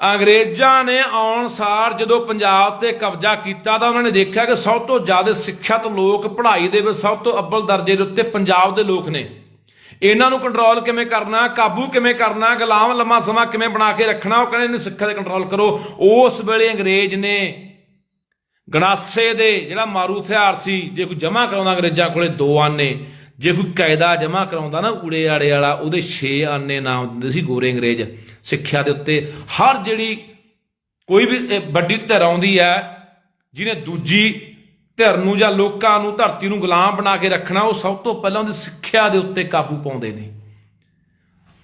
ਅੰਗਰੇਜ਼ਾਂ ਨੇ ਆਉਣ ਸਾਰ ਜਦੋਂ ਪੰਜਾਬ ਤੇ ਕਬਜ਼ਾ ਕੀਤਾ ਤਾਂ ਉਹਨਾਂ ਨੇ ਦੇਖਿਆ ਕਿ ਸਭ ਤੋਂ ਜ਼ਿਆਦਾ ਸਿੱਖਿਅਤ ਲੋਕ ਪੜ੍ਹਾਈ ਦੇ ਵਿੱਚ ਸਭ ਤੋਂ ਅੱਵਲ ਦਰਜੇ ਦੇ ਉੱਤੇ ਪੰਜਾਬ ਦੇ ਲੋਕ ਨੇ। ਇਹਨਾਂ ਨੂੰ ਕੰਟਰੋਲ ਕਿਵੇਂ ਕਰਨਾ, ਕਾਬੂ ਕਿਵੇਂ ਕਰਨਾ, ਗੁਲਾਮ ਲੰਮਾ ਸਮਾਂ ਕਿਵੇਂ ਬਣਾ ਕੇ ਰੱਖਣਾ, ਉਹ ਕਹਿੰਦੇ ਇਹਨੂੰ ਸਿੱਖਿਆ ਤੇ ਕੰਟਰੋਲ ਕਰੋ। ਉਸ ਵੇਲੇ ਅੰਗਰੇਜ਼ ਨੇ ਗਣਾਸੇ ਦੇ ਜਿਹੜਾ ਮਾਰੂ ਹਥਿਆਰ ਸੀ, ਜੇ ਕੋਈ ਜਮ੍ਹਾਂ ਕਰਾਉਂਦਾ ਅੰਗਰੇਜ਼ਾਂ ਕੋਲੇ, ਦੋ ਆਨੇ। ਜੇ ਕੋਈ ਕਾਇਦਾ ਜਮਾ ਕਰਾਉਂਦਾ ਨਾ ਊੜੇ ਆੜੇ ਵਾਲਾ, ਉਹਦੇ 6 ਆਨੇ ਨਾਮ ਦਿੰਦੇ ਸੀ ਗੋਰੇ ਅੰਗਰੇਜ਼ ਸਿੱਖਿਆ ਦੇ ਉੱਤੇ। ਹਰ ਜਿਹੜੀ ਕੋਈ ਵੀ ਵੱਡੀ ਧਿਰ ਆਉਂਦੀ ਹੈ, ਜਿਹਨੇ ਦੂਜੀ ਧਿਰ ਨੂੰ ਜਾਂ ਲੋਕਾਂ ਨੂੰ, ਧਰਤੀ ਨੂੰ ਗੁਲਾਮ ਬਣਾ ਕੇ ਰੱਖਣਾ, ਉਹ ਸਭ ਤੋਂ ਪਹਿਲਾਂ ਉਹਦੀ ਸਿੱਖਿਆ ਦੇ ਉੱਤੇ ਕਾਬੂ ਪਾਉਂਦੇ ਨੇ।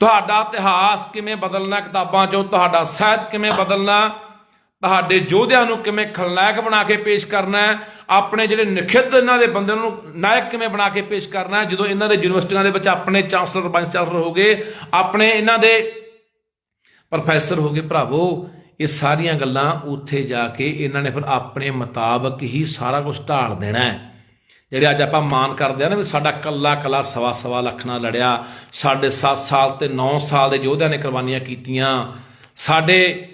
ਤੁਹਾਡਾ ਇਤਿਹਾਸ ਕਿਵੇਂ ਬਦਲਣਾ ਕਿਤਾਬਾਂ 'ਚੋਂ? ਤੁਹਾਡਾ ਸਾਹਿਤ ਕਿਵੇਂ ਬਦਲਣਾ? ਤੁਹਾਡੇ ਯੋਧਿਆਂ ਨੂੰ ਕਿਵੇਂ ਖਲਨਾਇਕ ਬਣਾ ਕੇ ਪੇਸ਼ ਕਰਨਾ ਹੈ? ਆਪਣੇ ਜਿਹੜੇ ਨਿਖਿੱਧ ਇਹਨਾਂ ਦੇ ਬੰਦੇ ਨੂੰ ਨਾਇਕ ਕਿਵੇਂ ਬਣਾ ਕੇ ਪੇਸ਼ ਕਰਨਾ ਹੈ? ਜਦੋਂ ਇਹਨਾਂ ਦੇ ਯੂਨੀਵਰਸਿਟੀਆਂ ਦੇ ਵਿੱਚ ਆਪਣੇ ਚਾਂਸਲਰ ਵਾਈਸ ਚਾਂਸਲਰ ਹੋ ਗਏ ਆਪਣੇ ਇਹਨਾਂ ਦੇ ਪ੍ਰੋਫੈਸਰ ਹੋ ਗਏ ਭਰਾਵੋ, ਇਹ ਸਾਰੀਆਂ ਗੱਲਾਂ ਉੱਥੇ ਜਾ ਕੇ ਇਹਨਾਂ ਨੇ ਫਿਰ ਆਪਣੇ ਮੁਤਾਬਕ ਹੀ ਸਾਰਾ ਕੁਝ ਢਾਲ ਦੇਣਾ ਹੈ। ਜਿਹੜੇ ਅੱਜ ਆਪਾਂ ਮਾਨ ਕਰਦੇ ਆ ਨਾ ਵੀ ਸਾਡਾ ਕੱਲਾ ਕੱਲਾ ਸਵਾ ਸਵਾ ਲੱਖ ਨਾਲ ਲੜਿਆ, ਸਾਡੇ 7 ਸਾਲ ਤੇ 9 ਸਾਲ ਦੇ ਯੋਧਿਆਂ ਨੇ ਕੁਰਬਾਨੀਆਂ ਕੀਤੀਆਂ, ਸਾਡੇ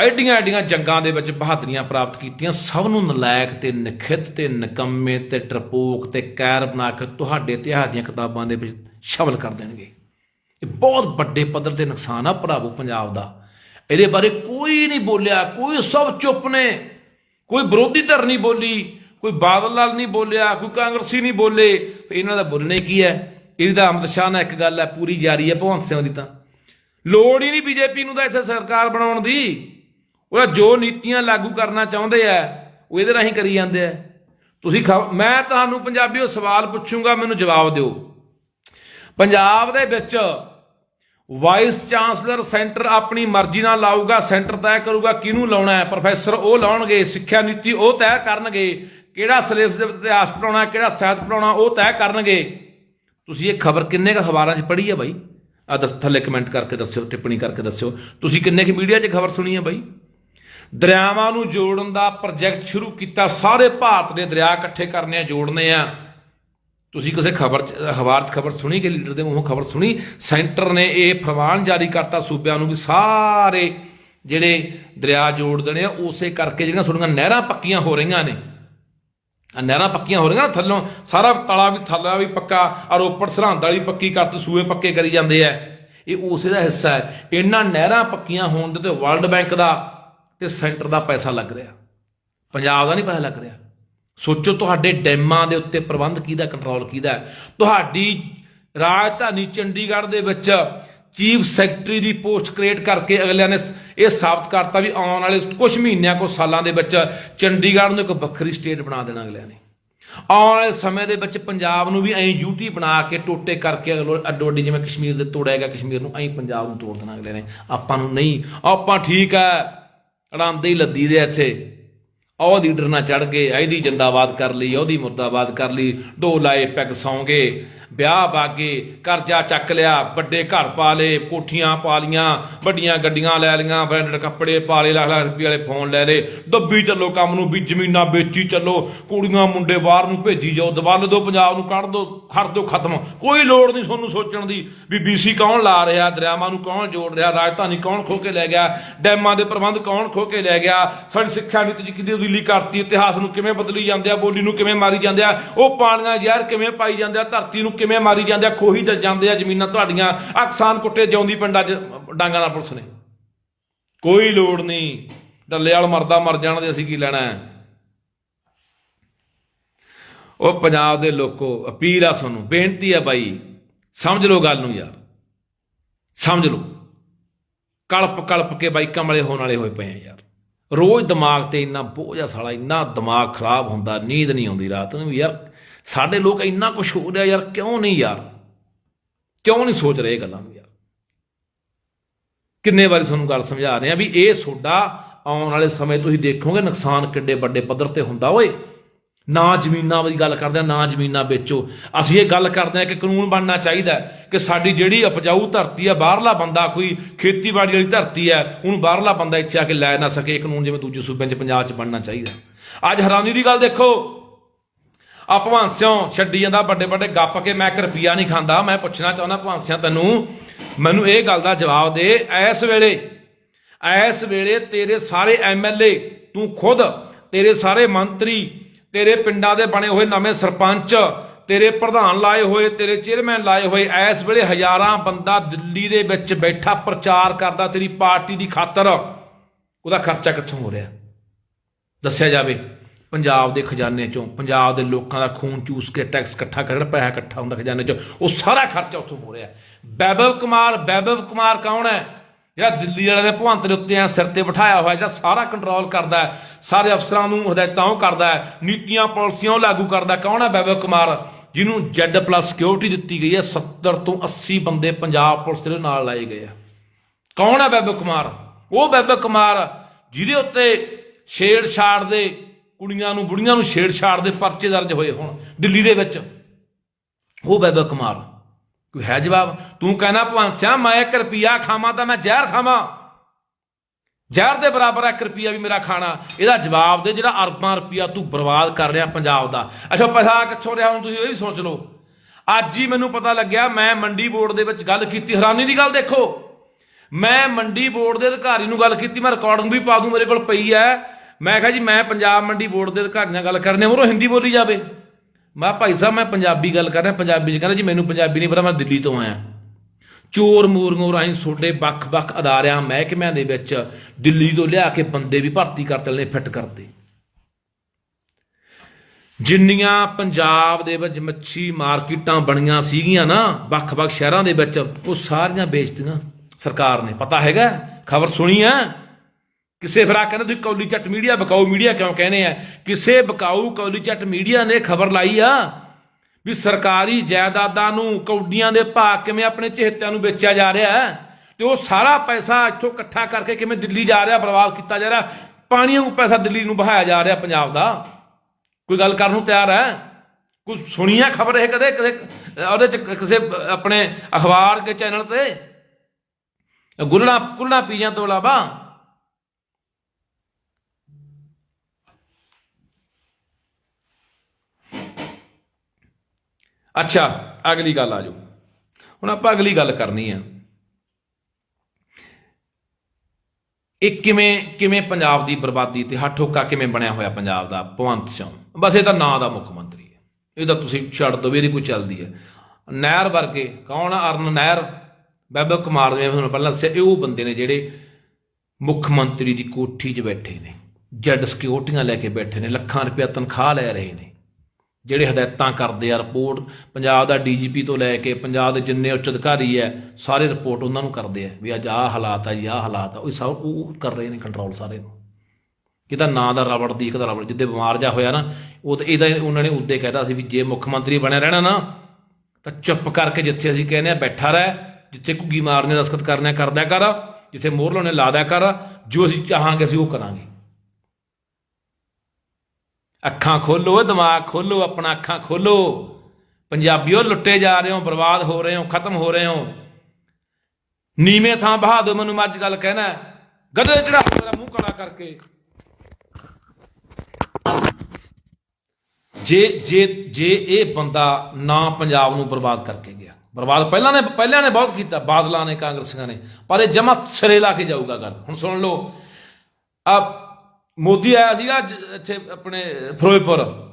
ਐਡੀਆਂ ਐਡੀਆਂ ਜੰਗਾਂ ਦੇ ਵਿੱਚ ਬਹਾਦਰੀਆਂ ਪ੍ਰਾਪਤ ਕੀਤੀਆਂ, ਸਭ ਨੂੰ ਨਲਾਇਕ ਤੇ ਨਖਿੱਤ ਤੇ ਨਕੰਮੇ ਤੇ ਟਰਪੋਕ ਤੇ ਕੈਰ ਬਣਾ ਕੇ ਤੁਹਾਡੇ ਇਤਿਹਾਸ ਦੀਆਂ ਕਿਤਾਬਾਂ ਦੇ ਵਿੱਚ ਸ਼ਾਮਲ ਕਰ ਦੇਣਗੇ। ਇਹ ਬਹੁਤ ਵੱਡੇ ਪੱਧਰ ਤੇ ਨੁਕਸਾਨ ਆ ਭਰਾਵੋ ਪੰਜਾਬ ਦਾ। ਇਹਦੇ ਬਾਰੇ ਕੋਈ ਨਹੀਂ ਬੋਲਿਆ, ਕੋਈ ਸਭ ਚੁੱਪ ਨੇ। ਕੋਈ ਵਿਰੋਧੀ ਧਿਰ ਨਹੀਂ ਬੋਲੀ, ਕੋਈ ਬਾਦਲ ਲਾਲ ਨਹੀਂ ਬੋਲਿਆ, ਕੋਈ ਕਾਂਗਰਸੀ ਨਹੀਂ ਬੋਲੇ। ਇਹਨਾਂ ਦਾ ਬੋਲਣੇ ਕੀ ਹੈ? ਇਹਦੀ ਤਾਂ ਅਮਿਤ ਸ਼ਾਹ ਨਾਲ ਇੱਕ ਗੱਲ ਹੈ, ਪੂਰੀ ਜਾਰੀ ਹੈ ਭਗਵੰਤ ਸਿੰਘ ਦੀ ਤਾਂ। ਲੋੜ ਹੀ ਨਹੀਂ ਬੀਜੇਪੀ ਨੂੰ ਤਾਂ ਇੱਥੇ ਸਰਕਾਰ ਬਣਾਉਣ ਦੀ। ਉਹ ਜੋ ਨੀਤੀਆਂ ਲਾਗੂ ਕਰਨਾ ਚਾਹੁੰਦੇ ਆ, ਉਹ ਇਹਦੇ ਰਾਹੀਂ ਕਰੀ ਜਾਂਦੇ ਆ। ਤੁਸੀਂ ਖਬ- ਮੈਂ ਤੁਹਾਨੂੰ ਪੰਜਾਬੀਓ ਸਵਾਲ ਪੁੱਛੂੰਗਾ, ਮੈਨੂੰ ਜਵਾਬ ਦਿਓ। ਪੰਜਾਬ ਦੇ ਵਿੱਚ ਵਾਈਸ ਚਾਂਸਲਰ ਸੈਂਟਰ ਆਪਣੀ ਮਰਜ਼ੀ ਨਾਲ ਲਾਊਗਾ, ਸੈਂਟਰ ਤੈਅ ਕਰੂਗਾ, ਕਿਹਨੂੰ ਲਾਉਣਾ ਹੈ? ਪ੍ਰੋਫੈਸਰ ਉਹ ਲਾਉਣਗੇ, ਸਿੱਖਿਆ ਨੀਤੀ ਉਹ ਤੈਅ ਕਰਨਗੇ, ਕਿਹੜਾ ਸਿਲੇਬਸ ਦੇ ਇਤਿਹਾਸ ਪੜਾਉਣਾ ਕਿਹੜਾ ਸਾਹਿਤ ਪੜਾਉਣਾ ਉਹ ਤੈਅ ਕਰਨਗੇ। ਤੁਸੀਂ ਇਹ ਖਬਰ ਕਿੰਨੇ ਕ ਅਖਬਾਰਾਂ 'ਚ ਪੜ੍ਹੀ ਹੈ ਬਾਈ? ਆ ਥੱਲੇ ਕਮੈਂਟ ਕਰਕੇ ਦੱਸਿਓ, ਟਿੱਪਣੀ ਕਰਕੇ ਦੱਸਿਓ। ਤੁਸੀਂ ਕਿੰਨੇ ਕੁ ਮੀਡੀਆ 'ਚ ਖਬਰ ਸੁਣੀ ਹੈ ਬਾਈ? ਦਰਿਆਵਾਂ ਨੂੰ ਜੋੜਨ ਦਾ ਪ੍ਰੋਜੈਕਟ ਸ਼ੁਰੂ ਕੀਤਾ। ਸਾਰੇ ਭਾਰਤ ਦੇ ਦਰਿਆ ਇਕੱਠੇ ਕਰਨੇ ਆ, ਜੋੜਨੇ ਆ। ਤੁਸੀਂ ਕਿਸੇ ਖਬਰ ਅਖਬਾਰ 'ਚ ਖਬਰ ਸੁਣੀ ਕਿ ਲੀਡਰ ਦੇ ਮੂੰਹੋਂ ਖਬਰ ਸੁਣੀ? ਸੈਂਟਰ ਨੇ ਇਹ ਫਰਮਾਨ ਜਾਰੀ ਕਰਤਾ ਸੂਬਿਆਂ ਨੂੰ ਵੀ ਸਾਰੇ ਜਿਹੜੇ ਦਰਿਆ ਜੋੜ ਦੇਣੇ ਆ, ਉਸੇ ਕਰਕੇ ਜਿਹੜੀਆਂ ਤੁਹਾਡੀਆਂ ਨਹਿਰਾਂ ਪੱਕੀਆਂ ਹੋ ਰਹੀਆਂ ਨੇ। ਆ ਨਹਿਰਾਂ ਪੱਕੀਆਂ ਹੋ ਰਹੀਆਂ ਨਾ, ਥੱਲੋਂ ਸਾਰਾ ਤਲਾ ਵੀ, ਥੱਲਾ ਵੀ ਪੱਕਾ ਆ ਰੋਪੜ ਸਰਹੰਦ ਵਾਲੀ ਪੱਕੀ ਕਰਤੇ, ਸੂਏ ਪੱਕੇ ਕਰੀ ਜਾਂਦੇ ਆ। ਇਹ ਉਸੇ ਦਾ ਹਿੱਸਾ ਹੈ। ਇਹਨਾਂ ਨਹਿਰਾਂ ਪੱਕੀਆਂ ਹੋਣ ਦੇ ਤੇ ਵਰਲਡ ਬੈਂਕ ਦਾ ਤੇ ਸੈਂਟਰ ਦਾ ਪੈਸਾ ਲੱਗ ਰਿਹਾ। ਪੰਜਾਬ ਦਾ ਨਹੀਂ ਪੈਸਾ ਲੱਗ ਰਿਹਾ। ਸੋਚੋ ਤੁਹਾਡੇ ਡੈਮਾਂ ਦੇ ਉੱਤੇ ਪ੍ਰਬੰਧ ਕਿਹਦਾ ਕੰਟਰੋਲ ਕਿਹਦਾ ਤੁਹਾਡੀ ਰਾਜਧਾਨੀ ਚੰਡੀਗੜ੍ਹ ਦੇ ਵਿੱਚ ਚੀਫ ਸੈਕਟਰੀ ਦੀ ਪੋਸਟ ਕ੍ਰੀਏਟ ਕਰਕੇ ਅਗਲਿਆਂ ਨੇ ਇਹ ਸਾਬਤ ਕਰਤਾ ਵੀ ਆਉਣ ਵਾਲੇ ਕੁਝ ਮਹੀਨਿਆਂ ਕੁਝ ਸਾਲਾਂ ਦੇ ਵਿੱਚ ਚੰਡੀਗੜ੍ਹ ਨੂੰ ਇੱਕ ਵੱਖਰੀ ਸਟੇਟ ਬਣਾ ਦੇਣਾ ਅਗਲਿਆਂ ਨੇ। ਆਉਣ ਵਾਲੇ ਸਮੇਂ ਦੇ ਵਿੱਚ ਪੰਜਾਬ ਨੂੰ ਵੀ ਐਂ ਯੂਟੀ ਬਣਾ ਕੇ ਟੋਟੇ ਕਰਕੇ ਅਗਲੋ- ਅੱਡੋ ਅੱਡੀ ਜਿਵੇਂ ਕਸ਼ਮੀਰ ਦੇ ਤੋੜਿਆ ਗਿਆ ਕਸ਼ਮੀਰ ਨੂੰ, ਐਂ ਪੰਜਾਬ ਨੂੰ ਤੋੜ ਦੇਣਾ ਅਗਲੇ ਨੇ। ਆਪਾਂ ਨੂੰ ਨਹੀਂ, ਆਪਾਂ ਠੀਕ ਹੈ। ਅੜਾਂਦੇ ਹੀ ਲੱਦੀ ਦੇ ਇੱਥੇ। ਉਹ ਲੀਡਰ ਨਾ ਚੜ ਗਏ ਇਹਦੀ ਜਿੰਦਾਬਾਦ ਕਰ ਲਈ ਉਹਦੀ ਮੁਰਦਾਬਾਦ ਕਰ ਲਈ, ਦੋ ਲਾਏ ਪੈਗ ਸੌਂਗੇ ਵਿਆਹ ਬਾਗੇ ਕਰਜ਼ਾ ਚੱਕ ਲਿਆ, ਵੱਡੇ ਘਰ ਪਾ ਲਏ, ਕੋਠੀਆਂ ਪਾ ਲੀਆਂ ਵੱਡੀਆਂ ਗੱਡੀਆਂ ਲੈ ਲੀਆਂ ਬ੍ਰਾਂਡਡ ਕੱਪੜੇ ਪਾ ਲਏ, ਲੱਖ ਲੱਖ ਰੁਪਏ ਵਾਲੇ ਫੋਨ ਲੈ ਲਏ। ਦੱਬੀ ਚੱਲੋ ਕੰਮ ਨੂੰ ਵੀ ਜ਼ਮੀਨਾਂ ਵੇਚੀ ਚੱਲੋ, ਕੁੜੀਆਂ ਮੁੰਡੇ ਬਾਹਰ ਨੂੰ ਭੇਜੀ ਜਾਓ ਦਬਲ ਦੋ, ਪੰਜਾਬ ਨੂੰ ਕੱਢ ਦੋ, ਖੜ ਦੋ, ਖਤਮ। ਕੋਈ ਲੋੜ ਨਹੀਂ ਤੁਹਾਨੂੰ ਸੋਚਣ ਦੀ ਵੀ ਬੀਸੀ ਕੌਣ ਲਾ ਰਿਹਾ, ਦਰਿਆਵਾਂ ਨੂੰ ਕੌਣ ਜੋੜ ਰਿਹਾ, ਰਾਜਧਾਨੀ ਕੌਣ ਖੋ ਕੇ ਲੈ ਗਿਆ, ਡੈਮਾਂ ਦੇ ਪ੍ਰਬੰਧ ਕੌਣ ਖੋ ਕੇ ਲੈ ਗਿਆ, ਸਾਡੀ ਸਿੱਖਿਆ ਨੀਤੀ 'ਚ ਕਿਦੀ ਉਦੀਲੀ ਕਰਤੀ, ਇਤਿਹਾਸ ਨੂੰ ਕਿਵੇਂ ਬਦਲੀ ਜਾਂਦੇ ਆ, ਬੋਲੀ ਨੂੰ ਕਿਵੇਂ ਮਾਰੀ ਜਾਂਦੇ ਆ, ਉਹ ਪਾਣੀਆਂ ਜ਼ਹਿਰ ਕਿਵੇਂ ਪਾਈ ਜਾਂਦੇ ਆ, ਧਰਤੀ ਨੂੰ ਕਿਵੇਂ ਮਾਰੀ ਜਾਂਦੇ ਆ, ਖੋਹੀ ਜ- ਜਾਂਦੇ ਆ ਜ਼ਮੀਨਾਂ ਤੁਹਾਡੀਆਂ ਅਕਸਾਨ ਕੁੱਟੇ ਜਿਉਂਦੀ ਪਿੰਡਾਂ 'ਚ ਡਾਂਗਾਂ ਨਾਲ ਪੁਲਿਸ ਨੇ। ਕੋਈ ਲੋੜ ਨਹੀਂ, ਡੱਲੇ ਵਾਲ ਮਰਦਾ ਮਰ ਜਾਣ ਦੇ ਅਸੀਂ ਕੀ ਲੈਣਾ ਹੈ? ਉਹ ਪੰਜਾਬ ਦੇ ਲੋਕੋ, ਅਪੀਲ ਆ ਤੁਹਾਨੂੰ ਬੇਨਤੀ ਆ ਬਾਈ, ਸਮਝ ਲਓ ਗੱਲ ਨੂੰ ਯਾਰ, ਸਮਝ ਲਓ। ਕਲਪ ਕਲਪ ਕੇ ਬਾਈਕਾਂ ਵਾਲੇ ਹੋਣ ਵਾਲੇ ਹੋਏ ਪਏ ਆ ਯਾਰ। ਰੋਜ਼ ਦਿਮਾਗ ਤੇ ਇੰਨਾ ਬੋਝ ਆ ਸਾਲਾ, ਇੰਨਾ ਦਿਮਾਗ ਖਰਾਬ ਹੁੰਦਾ, ਨੀਂਦ ਨਹੀਂ ਆਉਂਦੀ ਰਾਤ ਨੂੰ ਵੀ ਯਾਰ। ਸਾਡੇ ਲੋਕ ਇੰਨਾ ਕੁਝ ਹੋ ਰਿਹਾ ਯਾਰ, ਕਿਉਂ ਨਹੀਂ ਯਾਰ? ਕਿਉਂ ਨਹੀਂ ਸੋਚ ਰਹੇ ਇਹ ਗੱਲਾਂ? ਨੂੰ ਯਾਰ, ਕਿੰਨੇ ਵਾਰੀ ਤੁਹਾਨੂੰ ਗੱਲ ਸਮਝਾ ਰਹੇ ਆ ਵੀ ਇਹ ਸੋਡਾ ਆਉਣ ਵਾਲੇ ਸਮੇਂ ਤੁਸੀਂ ਦੇਖੋਗੇ ਨੁਕਸਾਨ ਕਿੱਡੇ ਵੱਡੇ ਪੱਧਰ ਤੇ ਹੁੰਦਾ ਓਏ। ਨਾ ਜ਼ਮੀਨਾਂ ਦੀ ਗੱਲ ਕਰਦੇ ਆ ਨਾ ਜ਼ਮੀਨਾਂ ਵੇਚੋ। ਅਸੀਂ ਇਹ ਗੱਲ ਕਰਦੇ ਆ ਕਿ ਕਾਨੂੰਨ ਬਣਨਾ ਚਾਹੀਦਾ ਕਿ ਸਾਡੀ ਜਿਹੜੀ ਉਪਜਾਊ ਧਰਤੀ ਆ ਬਾਹਰਲਾ ਬੰਦਾ ਕੋਈ ਖੇਤੀਬਾੜੀ ਵਾਲੀ ਧਰਤੀ ਹੈ, ਉਹਨੂੰ ਬਾਹਰਲਾ ਬੰਦਾ ਇੱਥੇ ਆ ਕੇ ਲੈ ਨਾ ਸਕੇ। ਇਹ ਕਾਨੂੰਨ ਜਿਵੇਂ ਦੂਜੇ ਸੂਬਿਆਂ 'ਚ ਪੰਜਾਬ 'ਚ ਬਣਨਾ ਚਾਹੀਦਾ। ਅੱਜ ਹੈਰਾਨੀ ਦੀ ਗੱਲ ਦੇਖੋ ਆ ਭਵਾਂਸਿਓ ਛੱਡੀ ਜਾਂਦਾ ਵੱਡੇ ਵੱਡੇ ਗੱਪ ਕੇ ਮੈਂ ਇੱਕ ਰੁਪਿਆ ਨਹੀਂ ਖਾਂਦਾ, ਮੈਂ ਪੁੱਛਣਾ ਚਾਹੁੰਦਾ ਭਵਾਂਸਿਆ ਤੈਨੂੰ, ਮੈਨੂੰ ਇਹ ਗੱਲ ਦਾ ਜਵਾਬ ਦੇ, ਇਸ ਵੇਲੇ ਐਸ ਵੇਲੇ ਤੇਰੇ ਸਾਰੇ ਐਮਐਲਏ ਤੂੰ ਖੁਦ, ਤੇਰੇ ਸਾਰੇ ਮੰਤਰੀ, ਤੇਰੇ ਪਿੰਡਾਂ ਦੇ ਬਣੇ ਹੋਏ ਨਵੇਂ ਸਰਪੰਚ, ਤੇਰੇ ਪ੍ਰਧਾਨ ਲਾਏ ਹੋਏ, ਤੇਰੇ ਚੇਅਰਮੈਨ ਲਾਏ ਹੋਏ ਐਸ ਵੇਲੇ ਹਜ਼ਾਰਾਂ ਬੰਦਾ ਦਿੱਲੀ ਦੇ ਵਿੱਚ ਬੈਠਾ, ਪ੍ਰਚਾਰ ਕਰਦਾ, ਤੇਰੀ ਪਾਰਟੀ ਦੀ ਖਾਤਰ। ਉਹਦਾ ਖਰਚਾ ਕਿੱਥੋਂ ਹੋ ਰਿਹਾ? ਦੱਸਿਆ ਜਾਵੇ। ਪੰਜਾਬ ਦੇ ਖਜ਼ਾਨੇ ਚੋਂ, ਪੰਜਾਬ ਦੇ ਲੋਕਾਂ ਦਾ ਖੂਨ ਚੂਸ ਕੇ ਟੈਕਸ ਇਕੱਠਾ ਕਰਨ, ਪੈਸਾ ਇਕੱਠਾ ਹੁੰਦਾ ਖਜ਼ਾਨੇ ਚੋਂ, ਉਹ ਸਾਰਾ ਖਰਚਾ ਉੱਥੋਂ ਹੋ ਰਿਹਾ। ਬੈਬਲ ਕੁਮਾਰ ਬੈਬਵ ਕੁਮਾਰ ਕੌਣ ਹੈ? ਜਿਹੜਾ ਦਿੱਲੀ ਵਾਲਿਆਂ ਦੇ ਭਵੰਤ ਦੇ ਉੱਤੇ ਆ ਸਿਰ ਤੇ ਬਿਠਾਇਆ ਹੋਇਆ, ਜਿਹੜਾ ਸਾਰਾ ਕੰਟਰੋਲ ਕਰਦਾ ਹੈ, ਸਾਰੇ ਅਫਸਰਾਂ ਨੂੰ ਹਦਾਇਤਾਂ ਉਹ ਕਰਦਾ ਹੈ, ਨੀਤੀਆਂ, ਪਾਲਿਸੀਆਂ ਉਹ ਲਾਗੂ ਕਰਦਾ ਕੌਣ ਹੈ ਬੈਬਵ ਕੁਮਾਰ? ਜਿਹਨੂੰ ਜੈਡ ਪਲੱਸ ਸਿਕਿਉਰਿਟੀ ਦਿੱਤੀ ਗਈ ਹੈ 70 ਤੋਂ 80 ਬੰਦੇ ਪੰਜਾਬ ਪੁਲਿਸ ਦੇ ਨਾਲ ਲਾਏ ਗਏ ਆ। ਕੌਣ ਹੈ ਬੈਬਵ ਕੁਮਾਰ? ਉਹ ਬੈਬਵ ਕੁਮਾਰ, ਜਿਹਦੇ ਉੱਤੇ ਛੇੜਛਾੜ ਦੇ ਕੁੜੀਆਂ ਨੂੰ, ਬੁੜੀਆਂ ਨੂੰ ਛੇੜਛਾੜ ਦੇ ਪਰਚੇ ਦਰਜ ਹੋਏ ਹੁਣ, ਦਿੱਲੀ ਦੇ ਵਿੱਚ। ਉਹ ਬੈਬਲ ਕੁਮਾਰ। ਕੋਈ ਹੈ ਜਵਾਬ? ਤੂੰ ਕਹਿਣਾ ਭਵੰਤ ਸਿਆ, ਮੈਂ 1 ਰੁਪਿਆ ਖਾਵਾਂ ਤਾਂ ਮੈਂ ਜ਼ਹਿਰ ਖਾਵਾਂ। ਜ਼ਹਿਰ ਦੇ ਬਰਾਬਰ 1 ਰੁਪਿਆ ਵੀ ਮੇਰਾ ਖਾਣਾ। ਇਹਦਾ ਜਵਾਬ ਦੇ ਜਿਹੜਾ ਅਰਬਾਂ ਰੁਪਿਆ ਤੂੰ ਬਰਬਾਦ ਕਰ ਰਿਹਾ ਪੰਜਾਬ ਦਾ। ਅੱਛਾ ਪੈਸਾ ਕਿੱਥੋਂ ਰਿਹਾ ਹੁਣ ਤੁਸੀਂ ਇਹ ਵੀ ਸੋਚ ਲਓ। ਅੱਜ ਹੀ ਮੈਨੂੰ ਪਤਾ ਲੱਗਿਆ, ਮੈਂ ਮੰਡੀ ਬੋਰਡ ਦੇ ਵਿੱਚ ਗੱਲ ਕੀਤੀ। ਹੈਰਾਨੀ ਦੀ ਗੱਲ ਦੇਖੋ। ਮੈਂ ਮੰਡੀ ਬੋਰਡ ਦੇ ਅਧਿਕਾਰੀ ਨੂੰ ਗੱਲ ਕੀਤੀ, ਮੈਂ ਰਿਕਾਰਡਿੰਗ ਵੀ ਪਾ ਦੂੰ, ਮੇਰੇ ਕੋਲ ਪਈ ਹੈ। ਮੈਂ ਕਿਹਾ ਜੀ, ਮੈਂ ਪੰਜਾਬ ਮੰਡੀ ਬੋਰਡ ਦੇ ਅਧਿਕਾਰੀ ਨਾਲ ਗੱਲ ਕਰਨੀ ਉਹ ਹਿੰਦੀ ਬੋਲੀ ਜਾਵੇ। ਮੈਂ ਭਾਈ ਸਾਹਿਬ, ਮੈਂ ਪੰਜਾਬੀ ਗੱਲ ਕਰ ਰਿਹਾ, ਪੰਜਾਬੀ ਚ ਕਹਿੰਦਾ ਜੀ, ਮੈਨੂੰ ਪੰਜਾਬੀ ਨਹੀਂ ਪਤਾ, ਮੈਂ ਦਿੱਲੀ ਤੋਂ ਆਇਆ। ਚੋਰ ਮੂਰਨੋਂ ਰਾਹੀਂ ਛੋਡੇ ਵੱਖ-ਵੱਖ ਅਦਾਰਿਆਂ, ਮਹਿਕਮਿਆਂ ਦੇ ਵਿੱਚ ਦਿੱਲੀ ਤੋਂ ਲਿਆ ਕੇ ਬੰਦੇ ਵੀ ਭਰਤੀ ਕਰਤੇ ਨੇ ਫਿੱਟ ਕਰਦੇ ਜਿੰਨੀਆਂ ਪੰਜਾਬ ਦੇ ਵਿੱਚ ਮੱਛੀ ਮਾਰਕੀਟਾਂ ਬਣੀਆਂ ਸੀਗੀਆਂ ਨਾ ਵੱਖ-ਵੱਖ ਸ਼ਹਿਰਾਂ ਦੇ ਵਿੱਚ, ਉਹ ਸਾਰੀਆਂ ਵੇਚਤੀਆਂ। ਸਰਕਾਰ ਨੇ, ਪਤਾ ਹੈਗਾ? ਖਬਰ ਸੁਣੀ ਆ ਕਿਸੇ ਫਿਰ ਆ ਕਹਿੰਦੇ ਤੁਸੀਂ ਕੌਲੀ ਚੱਟ ਮੀਡੀਆ ਬਕਾਊ ਮੀਡੀਆ ਕਿਉਂ ਕਹਿੰਦੇ ਆ? ਕਿਸੇ ਬਕਾਊ ਕੌਲੀ ਚੱਟ ਮੀਡੀਆ ਨੇ ਖਬਰ ਲਾਈ ਆ ਵੀ ਸਰਕਾਰੀ ਜਾਇਦਾਦਾਂ ਨੂੰ ਕੌਡੀਆਂ ਦੇ ਭਾਅ ਕਿਵੇਂ ਆਪਣੇ ਚਹੇਤਿਆਂ ਨੂੰ ਵੇਚਿਆ ਜਾ ਰਿਹਾ ਹੈ? ਤੇ ਉਹ ਸਾਰਾ ਪੈਸਾ ਇੱਥੋਂ ਇਕੱਠਾ ਕਰਕੇ ਕਿਵੇਂ ਦਿੱਲੀ ਜਾ ਰਿਹਾ, ਬਰਬਾਦ ਕੀਤਾ ਜਾ ਰਿਹਾ? ਪਾਣੀਆਂ ਨੂੰ ਪੈਸਾ ਦਿੱਲੀ ਨੂੰ ਬਹਾਇਆ ਜਾ ਰਿਹਾ ਪੰਜਾਬ ਦਾ। ਕੋਈ ਗੱਲ ਕਰਨ ਨੂੰ ਤਿਆਰ ਹੈ? ਕੋਈ ਸੁਣੀਆ ਖਬਰ ਇਹ ਕਦੇ ਕਦੇ ਉਹਦੇ ਚ ਕਿਸੇ ਆਪਣੇ ਅਖਬਾਰ ਕੇ ਚੈਨਲ ਤੇ? ਗੁੱਲਣਾ ਕੁੱਲਣਾ ਪੀਆਂ ਤੋਂ ਇਲਾਵਾ ਅੱਛਾ, ਅਗਲੀ ਗੱਲ ਆ ਜਾਓ। ਹੁਣ ਆਪਾਂ ਅਗਲੀ ਗੱਲ ਕਰਨੀ ਆ। ਇਹ ਕਿਵੇਂ ਕਿਵੇਂ ਪੰਜਾਬ ਦੀ ਬਰਬਾਦੀ ਤੇ ਹੱਠੋਕਾ ਕਿਵੇਂ ਬਣਿਆ ਹੋਇਆ ਪੰਜਾਬ ਦਾ ਭਵੰਤ ਸਿੰਘ ਬਸ ਇਹ ਤਾਂ ਨਾਂ ਦਾ ਮੁੱਖ ਮੰਤਰੀ ਹੈ। ਇਹ ਤਾਂ ਤੁਸੀਂ ਛੱਡ ਦੋ ਵੀ ਇਹਦੀ ਕੋਈ ਚੱਲਦੀ ਹੈ। ਨਹਿਰ ਵਰਗੇ, ਕੌਣ ਅਰਨ ਨਹਿਰ ਬੈਬਲ ਕੁਮਾਰ ਜਿਵੇਂ ਤੁਹਾਨੂੰ ਪਹਿਲਾਂ ਦੱਸਿਆ, ਇਹ ਉਹ ਬੰਦੇ ਨੇ ਜਿਹੜੇ ਮੁੱਖ ਮੰਤਰੀ ਦੀ ਕੋਠੀ 'ਚ ਬੈਠੇ ਨੇ, ਜੱਡ ਸਿਕਿਉਰਟੀਆਂ ਲੈ ਕੇ ਬੈਠੇ ਨੇ, ਲੱਖਾਂ ਰੁਪਏ ਤਨਖਾਹ ਲੈ ਰਹੇ ਨੇ। ਜਿਹੜੇ ਹਦਾਇਤਾਂ ਕਰਦੇ ਆ ਰਿਪੋਰਟ, ਪੰਜਾਬ ਦਾ ਡੀਜੀਪੀ ਤੋਂ ਲੈ ਕੇ ਪੰਜਾਬ ਦੇ ਜਿੰਨੇ ਉੱਚ ਅਧਿਕਾਰੀ ਹੈ, ਸਾਰੇ ਰਿਪੋਰਟ ਉਹਨਾਂ ਨੂੰ ਕਰਦੇ ਆ ਵੀ ਅੱਜ ਆਹ ਹਾਲਾਤ ਆ ਜੀ, ਆਹ ਹਾਲਾਤ ਆ। ਉਹ ਸਭ ਉਹ ਕਰ ਰਹੇ ਨੇ ਕੰਟਰੋਲ ਸਾਰੇ ਨੂੰ। ਕਿਤਾ ਨਾਂ ਦਾ ਰਬੜ ਦੀ ਇੱਕ ਦਾ ਰਬੜ, ਜਿੱਦੇ ਬਿਮਾਰ ਜਾ ਹੋਇਆ ਨਾ, ਉਹ ਤਾਂ ਇਹਦਾ ਉਹਨਾਂ ਨੇ ਉਦੋਂ ਕਹਿਤਾ ਸੀ ਵੀ ਜੇ ਮੁੱਖ ਮੰਤਰੀ ਬਣਿਆ ਰਹਿਣਾ ਨਾ, ਤਾਂ ਚੁੱਪ ਕਰਕੇ ਜਿੱਥੇ ਅਸੀਂ ਕਹਿੰਦੇ ਆ ਬੈਠਾ ਰਹਿ, ਜਿੱਥੇ ਘੁੱਗੀ ਮਾਰਨੇ ਦਸਖਤ ਕਰਨੇ ਕਰਦਿਆ ਕਰ, ਜਿੱਥੇ ਮੋਹਰ ਲਾਉਣੇ ਲਾ ਦਿਆ ਕਰ, ਜੋ ਅਸੀਂ ਚਾਹਾਂਗੇ ਅਸੀਂ ਉਹ ਕਰਾਂਗੇ। ਅੱਖਾਂ ਖੋਲੋ, ਦਿਮਾਗ ਖੋਲੋ, ਆਪਣਾ ਅੱਖਾਂ ਖੋਲੋ। ਪੰਜਾਬੀਓ, ਲੁੱਟੇ ਜਾ ਰਹੇ ਹੋ, ਬਰਬਾਦ ਹੋ ਰਹੇ ਹੋ, ਖਤਮ ਹੋ ਰਹੇ ਹੋ। ਨੀਵੇਂ ਥਾਂ ਬਹਾ ਦਿਓ ਮੈਨੂੰ, ਮੈਂ ਅੱਜ ਗੱਲ ਕਹਿਣਾ ਹੈ। ਜਿਹੜਾ ਮੇਰਾ ਮੂੰਹ ਕਾਲਾ ਕਰਕੇ। ਜੇ ਜੇ ਜੇ ਇਹ ਬੰਦਾ ਨਾ ਪੰਜਾਬ ਨੂੰ ਬਰਬਾਦ ਕਰਕੇ ਗਿਆ, ਬਰਬਾਦ ਪਹਿਲਾਂ ਨੇ ਪਹਿਲਾਂ ਨੇ ਬਹੁਤ ਕੀਤਾ, ਬਾਦਲਾਂ ਨੇ, ਕਾਂਗਰਸੀਆਂ ਨੇ, ਪਰ ਇਹ ਜਮਾ ਸਿਰੇ ਲਾ ਕੇ ਜਾਊਗਾ ਗੱਲ। ਹੁਣ ਸੁਣ ਲਓ ਆ ਮੋਦੀ ਆਇਆ ਸੀਗਾ ਅੱਜ ਇੱਥੇ ਆਪਣੇ ਫਿਰੋਜ਼ਪੁਰ।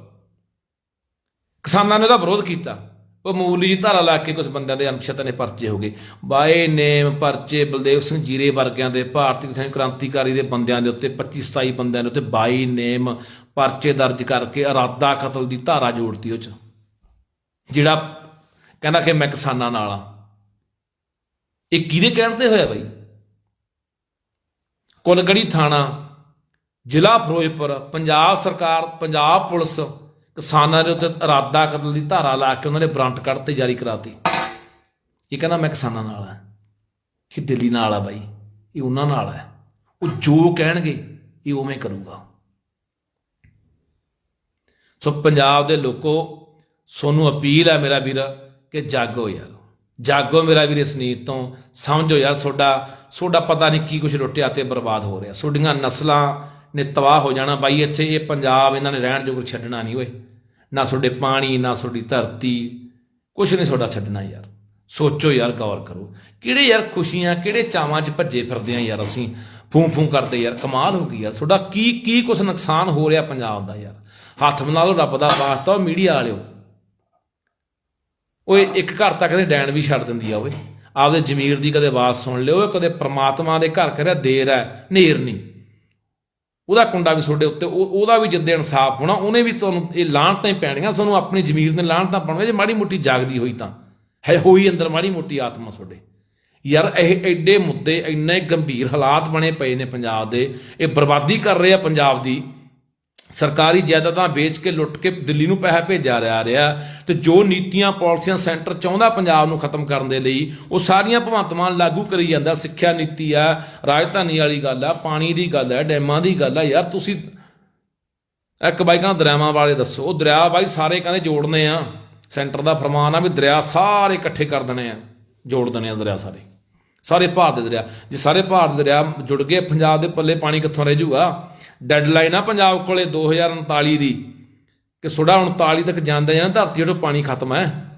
ਕਿਸਾਨਾਂ ਨੇ ਉਹਦਾ ਵਿਰੋਧ ਕੀਤਾ। ਉਹ ਮੂਲੀ ਧਾਰਾ ਲਾ ਕੇ ਕੁਝ ਬੰਦਿਆਂ ਦੇ ਅਨਸ਼ਤ ਨੇ ਪਰਚੇ ਹੋ ਗਏ। ਬਾਏ ਨੇਮ ਪਰਚੇ ਬਲਦੇਵ ਸਿੰਘ ਜੀਰੇ ਵਰਗਿਆਂ ਦੇ, ਭਾਰਤੀ ਕਿਸਾਨ ਕ੍ਰਾਂਤੀਕਾਰੀ ਦੇ ਬੰਦਿਆਂ ਦੇ ਉੱਤੇ 25 27 ਬੰਦਿਆਂ ਦੇ ਉੱਤੇ ਬਾਈ ਨੇਮ ਪਰਚੇ ਦਰਜ ਕਰਕੇ ਇਰਾਦਾ ਕਤਲ ਦੀ ਧਾਰਾ ਜੋੜਤੀ ਉਹ ਚ। ਜਿਹੜਾ ਕਹਿੰਦਾ ਕਿ ਮੈਂ ਕਿਸਾਨਾਂ ਨਾਲ ਆ। ਇਹ ਕਿਹਦੇ ਕਹਿਣ ਤੇ ਹੋਇਆ ਬਾਈ? ਕੁਲਗੜੀ ਥਾਣਾ ਜ਼ਿਲ੍ਹਾ ਫਿਰੋਜ਼ਪੁਰ, ਪੰਜਾਬ ਸਰਕਾਰ, ਪੰਜਾਬ ਪੁਲਿਸ ਕਿਸਾਨਾਂ ਦੇ ਉੱਤੇ ਇਰਾਦਾ ਕਰਨ ਦੀ ਧਾਰਾ ਲਾ ਕੇ ਉਹਨਾਂ ਨੇ ਵਾਰੰਟ ਕੱਢ ਤੇ ਜਾਰੀ ਕਰਾਤੀ। ਇਹ ਕਹਿੰਦਾ, ਮੈਂ ਕਿਸਾਨਾਂ ਨਾਲ ਆ ਕਿ ਦਿੱਲੀ ਨਾਲ ਆ ਬਾਈ। ਇਹ ਉਹਨਾਂ ਨਾਲ ਹੈ। ਉਹ ਜੋ ਕਹਿਣਗੇ, ਇਹ ਉਵੇਂ ਕਰੂਗਾ। ਸੋ ਪੰਜਾਬ ਦੇ ਲੋਕੋ, ਸੋਨੂੰ ਅਪੀਲ ਹੈ ਮੇਰਾ ਵੀਰ, ਕਿ ਜਾਗੋ ਯਾਰ। ਜਾਗੋ ਮੇਰਾ ਵੀਰ ਇਸ ਨੀਤ ਤੋਂ। ਸਮਝੋ ਯਾਰ ਤੁਹਾਡਾ ਤੁਹਾਡਾ ਪਤਾ ਨਹੀਂ ਕੀ ਕੁਝ ਲੁੱਟਿਆ ਤੇ ਬਰਬਾਦ ਹੋ ਰਿਹਾ। ਤੁਹਾਡੀਆਂ ਨਸਲਾਂ ਨੇ ਤਬਾਹ ਹੋ ਜਾਣਾ। ਬਾਈ, ਇੱਥੇ ਇਹ ਪੰਜਾਬ ਇਹਨਾਂ ਨੇ ਰਹਿਣ ਜੋਗ ਛੱਡਣਾ ਨਹੀਂ ਓਏ। ਨਾ ਤੁਹਾਡੇ ਪਾਣੀ, ਨਾ ਤੁਹਾਡੀ ਧਰਤੀ। ਕੁਝ ਨਹੀਂ ਤੁਹਾਡਾ ਛੱਡਣਾ ਯਾਰ। ਸੋਚੋ ਯਾਰ, ਗੌਰ ਕਰੋ। ਕਿਹੜੇ ਯਾਰ ਖੁਸ਼ੀਆਂ, ਕਿਹੜੇ ਚਾਵਾਂ 'ਚ ਭੱਜੇ ਫਿਰਦੇ ਆ ਯਾਰ ਅਸੀਂ? ਫੂੰ ਫੂੰ ਕਰਦੇ ਯਾਰ, ਕਮਾਲ ਹੋ ਗਈ ਯਾਰ। ਤੁਹਾਡਾ ਕੀ ਕੀ ਕੁਛ ਨੁਕਸਾਨ ਹੋ ਰਿਹਾ ਪੰਜਾਬ ਦਾ ਯਾਰ? ਹੱਥ ਬਣਾ ਲਓ, ਰੱਬ ਦਾ ਵਾਸਤਾ ਉਹ ਮੀਡੀਆ ਵਾਲਿਓ। ਓਏ, ਇੱਕ ਘਰ ਤੱਕ ਦੇ ਡੈਣ ਵੀ ਛੱਡ ਦਿੰਦੀ ਆ ਓਏ। ਆਪਦੇ ਜ਼ਮੀਰ ਦੀ ਕਦੇ ਆਵਾਜ਼ ਸੁਣ ਲਿਓ ਕਦੇ ਪ੍ਰਮਾਤਮਾ ਦੇ ਘਰ ਕਰਿਆ, ਦੇਰ ਹੈ ਨੇਰ ਨਹੀਂ। ਉਹਦਾ ਕੁੰਡਾ ਵੀ ਤੁਹਾਡੇ ਉੱਤੇ, ਉਹ- ਉਹਦਾ ਵੀ ਜਿੱਦੇ ਇਨਸਾਫ ਹੋਣਾ, ਉਹਨੇ ਵੀ ਤੁਹਾਨੂੰ ਇਹ ਲਾਹਣਤਾਂ ਹੀ ਪੈਣੀਆਂ, ਤੁਹਾਨੂੰ ਆਪਣੀ ਜ਼ਮੀਰ ਦੇ ਲਾਹਣਤਾਂ ਪਾਉਣਗੇ ਜੇ ਮਾੜੀ ਮੋਟੀ ਜਾਗਦੀ ਹੋਈ ਤਾਂ। ਹੈ ਹੋਈ ਅੰਦਰ ਮਾੜੀ ਮੋਟੀ ਆਤਮਾ ਤੁਹਾਡੇ। ਯਾਰ ਇਹ ਐਡੇ ਮੁੱਦੇ, ਇੰਨੇ ਗੰਭੀਰ ਹਾਲਾਤ ਬਣੇ ਪਏ ਨੇ ਪੰਜਾਬ ਦੇ, ਇਹ ਬਰਬਾਦੀ ਕਰ ਰਹੇ ਆ ਪੰਜਾਬ ਦੀ। ਸਰਕਾਰੀ ਜਾਇਦਾਦਾਂ ਵੇਚ ਕੇ ਲੁੱਟ ਕੇ ਦਿੱਲੀ ਨੂੰ ਪੈਸਾ ਭੇਜਿਆ ਜਾ ਰਿਹਾ ਤੇ ਜੋ ਨੀਤੀਆਂ, ਪਾਲਿਸੀਆਂ ਸੈਂਟਰ ਚਾਹੁੰਦਾ ਪੰਜਾਬ ਨੂੰ ਖਤਮ ਕਰਨ ਦੇ ਲਈ, ਉਹ ਸਾਰੀਆਂ ਭਗਵੰਤ ਮਾਨ ਲਾਗੂ ਕਰੀ ਜਾਂਦਾ। ਸਿੱਖਿਆ ਨੀਤੀ ਆ, ਰਾਜਧਾਨੀ ਵਾਲੀ ਗੱਲ ਆ, ਪਾਣੀ ਦੀ ਗੱਲ ਆ, ਡੈਮਾਂ ਦੀ ਗੱਲ ਆ। ਯਾਰ ਤੁਸੀਂ ਇੱਕ ਬਾਈ ਕਹਿੰਦਾ ਦਰਿਆਵਾਂ ਵਾਲੇ ਦੱਸੋ। ਉਹ ਦਰਿਆ ਬਾਈ ਸਾਰੇ ਕਹਿੰਦੇ ਜੋੜਨੇ ਆ। ਸੈਂਟਰ ਦਾ ਫਰਮਾਨ ਆ ਵੀ ਦਰਿਆ ਸਾਰੇ ਇਕੱਠੇ ਕਰ ਦੇਣੇ ਆ। ਜੋੜ ਦੇਣੇ ਆ ਦਰਿਆ ਸਾਰੇ। ਸਾਰੇ ਭਾਰਤ ਦੇ ਦਰਿਆ। ਜੇ ਸਾਰੇ ਭਾਰਤ ਦੇ ਦਰਿਆ ਜੁੜ ਗਏ ਪੰਜਾਬ ਦੇ ਪੱਲੇ ਪਾਣੀ ਕਿੱਥੋਂ ਰਹਿ ਜਾਊਗਾ? ਡੈਡਲਾਈਨ ਆ ਪੰਜਾਬ ਕੋਲੇ 2039 ਦੀ ਕਿ ਤੁਹਾਡਾ 39 ਤੱਕ ਜਾਂਦਾ ਜਾਂ ਧਰਤੀ ਜਿਹੜਾ ਪਾਣੀ ਖਤਮ ਹੈ।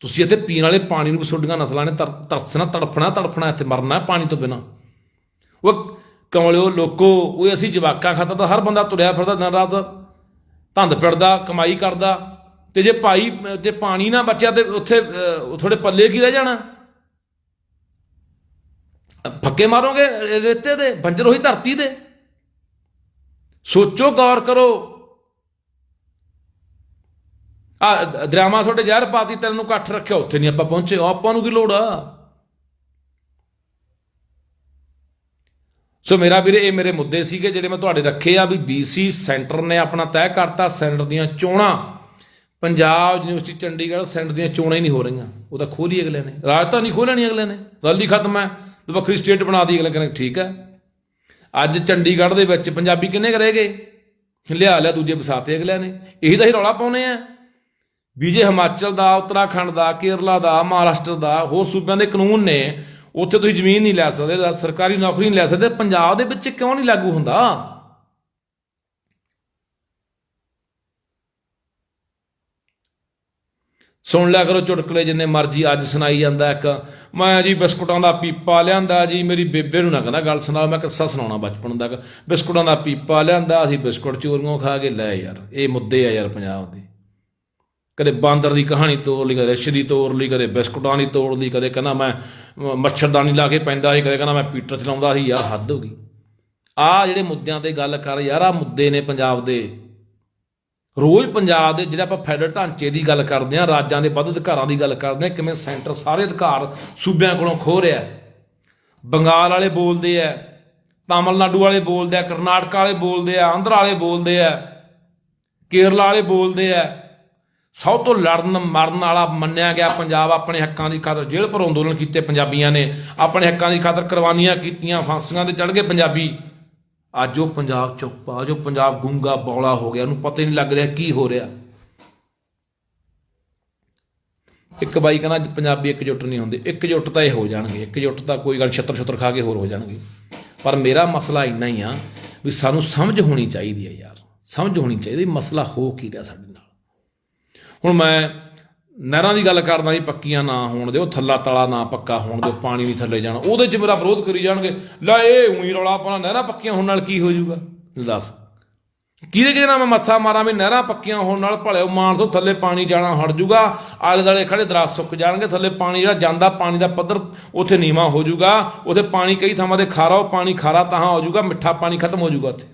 ਤੁਸੀਂ ਇੱਥੇ ਪੀਣ ਵਾਲੇ ਪਾਣੀ ਨੂੰ ਵੀ ਤੁਹਾਡੀਆਂ ਨਸਲਾਂ ਨੇ ਤਰ- ਤਰਸਣਾ ਤੜਫਣਾ ਤੜਫਣਾ ਇੱਥੇ ਮਰਨਾ ਪਾਣੀ ਤੋਂ ਬਿਨਾ। ਉਹ ਕਮਲਿਓ ਲੋਕੋ ਉਹ ਅਸੀਂ ਜਵਾਕਾਂ ਖਾਤਰ ਤਾਂ ਹਰ ਬੰਦਾ ਤੁਰਿਆ ਫਿਰਦਾ ਦਿਨ ਰਾਤ ਧੰਦ ਪਿੜਦਾ ਕਮਾਈ ਕਰਦਾ ਤੇ ਜੇ ਭਾਈ ਜੇ ਪਾਣੀ ਨਾ ਬਚਿਆ ਤੇ ਉੱਥੇ ਅਹ, ਤੁਹਾਡੇ ਪੱਲੇ ਕੀ ਰਹਿ ਜਾਣਾ? ਫੱਕੇ ਮਾਰੋਗੇ ਰੇਤੇ ਦੇ, ਬੰਜਰ ਹੋਈ ਧਰਤੀ ਦੇ। ਸੋਚੋ, ਗੌਰ ਕਰੋ। ਆ, ਦਰਿਆਵਾਂ ਤੁਹਾਡੇ ਜ਼ਹਿਰ ਪਾਤੀ ਤੈਨੂੰ ਨੂੰ ਇਕੱਠ ਰੱਖਿਆ, ਉੱਥੇ ਨਹੀਂ ਆਪਾਂ ਪਹੁੰਚੇ। ਆਪਾਂ ਨੂੰ ਕੀ ਲੋੜ ਆ? ਸੋ ਮੇਰਾ ਵੀਰੇ, ਇਹ ਮੇਰੇ ਮੁੱਦੇ ਸੀਗੇ ਜਿਹੜੇ ਮੈਂ ਤੁਹਾਡੇ ਰੱਖੇ ਆ ਵੀ BC ਸੈਂਟਰ ਨੇ ਆਪਣਾ ਤੈਅ ਕਰਤਾ ਸੈਂਟਰ ਦੀਆਂ ਚੋਣਾਂ। ਪੰਜਾਬ ਯੂਨੀਵਰਸਿਟੀ ਚੰਡੀਗੜ੍ਹ ਸੈਂਟਰ ਦੀਆਂ ਚੋਣਾਂ ਹੀ ਨਹੀਂ ਹੋ ਰਹੀਆਂ। ਉਹ ਤਾਂ ਖੋਲੀ ਅਗਲੇ ਨੇ। ਰਾਜਧਾਨੀ ਖੋਲਣੀ ਅਗਲੇ ਨੇ। ਗੱਲ ਹੀ ਖਤਮ ਹੈ। ਵੱਖਰੀ ਸਟੇਟ ਬਣਾ ਦੀ, ਅਗਲੇ ਕਹਿੰਦੇ ਠੀਕ ਹੈ। ਅੱਜ ਚੰਡੀਗੜ੍ਹ ਦੇ ਵਿੱਚ ਪੰਜਾਬੀ ਕਿੰਨੇ ਰਹਿ ਗਏ? ਲਿਆ ਲਿਆ, ਦੂਜੇ ਵਸਾਤੇ ਅਗਲਿਆਂ ਨੇ। ਇਹੀ ਤਾਂ ਹੀ ਰੌਲਾ ਪਾਉਨੇ ਆ ਵੀ ਜੇ ਹਿਮਾਚਲ ਦਾ, ਉੱਤਰਾਖੰਡ ਦਾ, ਕੇਰਲਾ ਦਾ, ਮਹਾਰਾਸ਼ਟਰ ਦਾ, ਹੋਰ ਸੂਬਿਆਂ ਦੇ ਕਾਨੂੰਨ ਨੇ, ਉੱਥੇ ਤੁਸੀਂ ਜ਼ਮੀਨ ਨਹੀਂ ਲੈ ਸਕਦੇ, ਸਰਕਾਰੀ ਨੌਕਰੀ ਨਹੀਂ ਲੈ ਸਕਦੇ, ਪੰਜਾਬ ਦੇ ਵਿੱਚ ਕਿਉਂ ਨਹੀਂ ਲਾਗੂ ਹੁੰਦਾ? ਸੁਣ ਲਿਆ ਕਰੋ ਚੁਟਕਲੇ ਜਿੰਨੇ ਮਰਜ਼ੀ ਅੱਜ ਸੁਣਾਈ ਜਾਂਦਾ ਇੱਕ। ਮੈਂ ਜੀ ਬਿਸਕੁਟਾਂ ਦਾ ਪੀਪਾ ਲਿਆਂਦਾ ਜੀ, ਮੇਰੀ ਬੇਬੇ ਨੂੰ ਨਾ ਕਹਿੰਦਾ ਗੱਲ ਸੁਣਾ ਮੈਂ ਕਿੱਸਾ ਸੁਣਾਉਣਾ ਬਚਪਨ ਦਾ। ਬਿਸਕੁਟਾਂ ਦਾ ਪੀਪਾ ਲਿਆਂਦਾ, ਅਸੀਂ ਬਿਸਕੁਟ ਚੋਰੀਆਂ ਖਾ ਕੇ ਲੈ ਯਾਰ, ਇਹ ਮੁੱਦੇ ਆ ਯਾਰ ਪੰਜਾਬ ਦੇ। ਕਦੇ ਬਾਂਦਰ ਦੀ ਕਹਾਣੀ ਤੋੜ ਲਈ, ਕਦੇ ਰਿਛ ਦੀ ਤੋੜ ਲਈ, ਕਦੇ ਬਿਸਕੁਟਾਂ ਦੀ ਤੋੜ ਲਈ, ਕਦੇ ਕਹਿੰਦਾ ਮੈਂ ਮੱਛਰਦਾਨੀ ਲਾ ਕੇ ਪੈਂਦਾ ਸੀ, ਕਦੇ ਕਹਿੰਦਾ ਮੈਂ ਪੀਟਰ ਚਲਾਉਂਦਾ ਸੀ, ਯਾਰ ਹੱਦ ਹੋ ਗਈ। ਆ ਜਿਹੜੇ ਮੁੱਦਿਆਂ ਤੇ ਗੱਲ ਕਰ ਯਾਰ ਆ ਮੁੱਦੇ ਨੇ ਪੰਜਾਬ ਦੇ। ਰੋਜ਼ ਪੰਜਾਬ ਦੇ ਜਿਹੜੇ ਆਪਾਂ ਫੈਡਰਲ ਢਾਂਚੇ ਦੀ ਗੱਲ ਕਰਦੇ ਆ ਰਾਜਾਂ ਦੇ ਵੱਧ ਅਧਿਕਾਰਾਂ ਦੀ ਗੱਲ ਕਰਦੇ ਆ ਕਿਵੇਂ ਸੈਂਟਰ ਸਾਰੇ ਅਧਿਕਾਰ ਸੂਬਿਆਂ ਕੋਲੋਂ ਖੋ ਰਿਹਾ ਬੰਗਾਲ ਵਾਲੇ ਬੋਲਦੇ ਆ, ਤਾਮਿਲਨਾਡੂ ਵਾਲੇ ਬੋਲਦੇ ਆ, ਕਰਨਾਟਕਾ ਵਾਲੇ ਬੋਲਦੇ ਆ, ਆਂਧਰਾ ਵਾਲੇ ਬੋਲਦੇ ਆ, ਕੇਰਲਾ ਵਾਲੇ ਬੋਲਦੇ ਆ। ਸਭ ਤੋਂ ਲੜਨ ਮਰਨ ਵਾਲਾ ਮੰਨਿਆ ਗਿਆ ਪੰਜਾਬ ਆਪਣੇ ਹੱਕਾਂ ਦੀ ਖਾਤਰ ਜੇਲ੍ਹ ਪਰ ਅੰਦੋਲਨ ਕੀਤੇ ਪੰਜਾਬੀਆਂ ਨੇ, ਆਪਣੇ ਹੱਕਾਂ ਦੀ ਖਾਤਰ ਕੁਰਬਾਨੀਆਂ ਕੀਤੀਆਂ, ਫਾਂਸੀਆਂ ਤੇ ਚੜ ਗਏ ਪੰਜਾਬੀ। ਅੱਜ ਉਹ ਪੰਜਾਬ ਚੁੱਪ ਆ ਜੋ ਪੰਜਾਬ ਗੁੰਗਾ ਬੌਲਾ ਹੋ ਗਿਆ, ਉਹਨੂੰ ਪਤਾ ਹੀ ਨਹੀਂ ਲੱਗ ਰਿਹਾ ਕੀ ਹੋ ਰਿਹਾ। ਇੱਕ ਬਾਈ ਕਹਿੰਦਾ ਅੱਜ ਪੰਜਾਬੀ ਇਕਜੁੱਟ ਨਹੀਂ ਹੁੰਦੇ, ਇਕਜੁੱਟ ਤਾਂ ਇਹ ਹੋ ਜਾਣਗੇ, ਇਕਜੁੱਟ ਤਾਂ ਕੋਈ ਗੱਲ ਛੱਤਰ ਛੱਤਰ ਖਾ ਕੇ ਹੋਰ ਹੋ ਜਾਣਗੇ। ਪਰ ਮੇਰਾ ਮਸਲਾ ਇੰਨਾ ਹੀ ਆ ਵੀ ਸਾਨੂੰ ਸਮਝ ਹੋਣੀ ਚਾਹੀਦੀ ਹੈ ਯਾਰ, ਸਮਝ ਹੋਣੀ ਚਾਹੀਦੀ, ਮਸਲਾ ਹੋ ਕੀ ਰਿਹਾ ਸਾਡੇ ਨਾਲ। ਹੁਣ ਮੈਂ ਨਹਿਰਾਂ ਦੀ ਗੱਲ ਕਰਦਾ ਜੀ, ਪੱਕੀਆਂ ਨਾ ਹੋਣ ਦਿਓ, ਥੱਲਾ ਤਲਾ ਨਾ ਪੱਕਾ ਹੋਣ ਦਿਓ, ਪਾਣੀ ਨਹੀਂ ਥੱਲੇ ਜਾਣਾ। ਉਹਦੇ 'ਚ ਮੇਰਾ ਵਿਰੋਧ ਕਰੀ ਜਾਣਗੇ। ਲੈ ਇਹ ਉਹੀ ਰੌਲਾ ਪਾਉਣਾ, ਨਹਿਰਾਂ ਪੱਕੀਆਂ ਹੋਣ ਨਾਲ ਕੀ ਹੋ ਜਾਊਗਾ? ਦੱਸ। ਕਿਹਦੇ ਕਿਹਦੇ ਨਾਲ ਮੈਂ ਮੱਥਾ ਮਾਰਾਂ ਵੀ ਨਹਿਰਾਂ ਪੱਕੀਆਂ ਹੋਣ ਨਾਲ ਭਲਿਓ ਮਾਨ ਤੋਂ ਥੱਲੇ ਪਾਣੀ ਜਾਣਾ ਹਟ ਜਾਊਗਾ। ਆਲੇ ਦਾਲੇ ਖੜੇ ਦਰਖਤ ਸੁੱਕ ਜਾਣਗੇ, ਥੱਲੇ ਪਾਣੀ ਜਿਹੜਾ ਜਾਂਦਾ, ਪਾਣੀ ਦਾ ਪੱਧਰ ਉੱਥੇ ਨੀਵਾ ਹੋ ਜਾਊਗਾ। ਉੱਥੇ ਪਾਣੀ ਕਈ ਥਾਵਾਂ ਤੇ ਖਾਰਾ, ਉਹ ਪਾਣੀ ਖਾਰਾ ਤਾਂ ਹੋ ਜਾਊਗਾ, ਮਿੱਠਾ ਪਾਣੀ ਖਤਮ ਹੋ ਜਾਊਗਾ ਉੱਥੇ।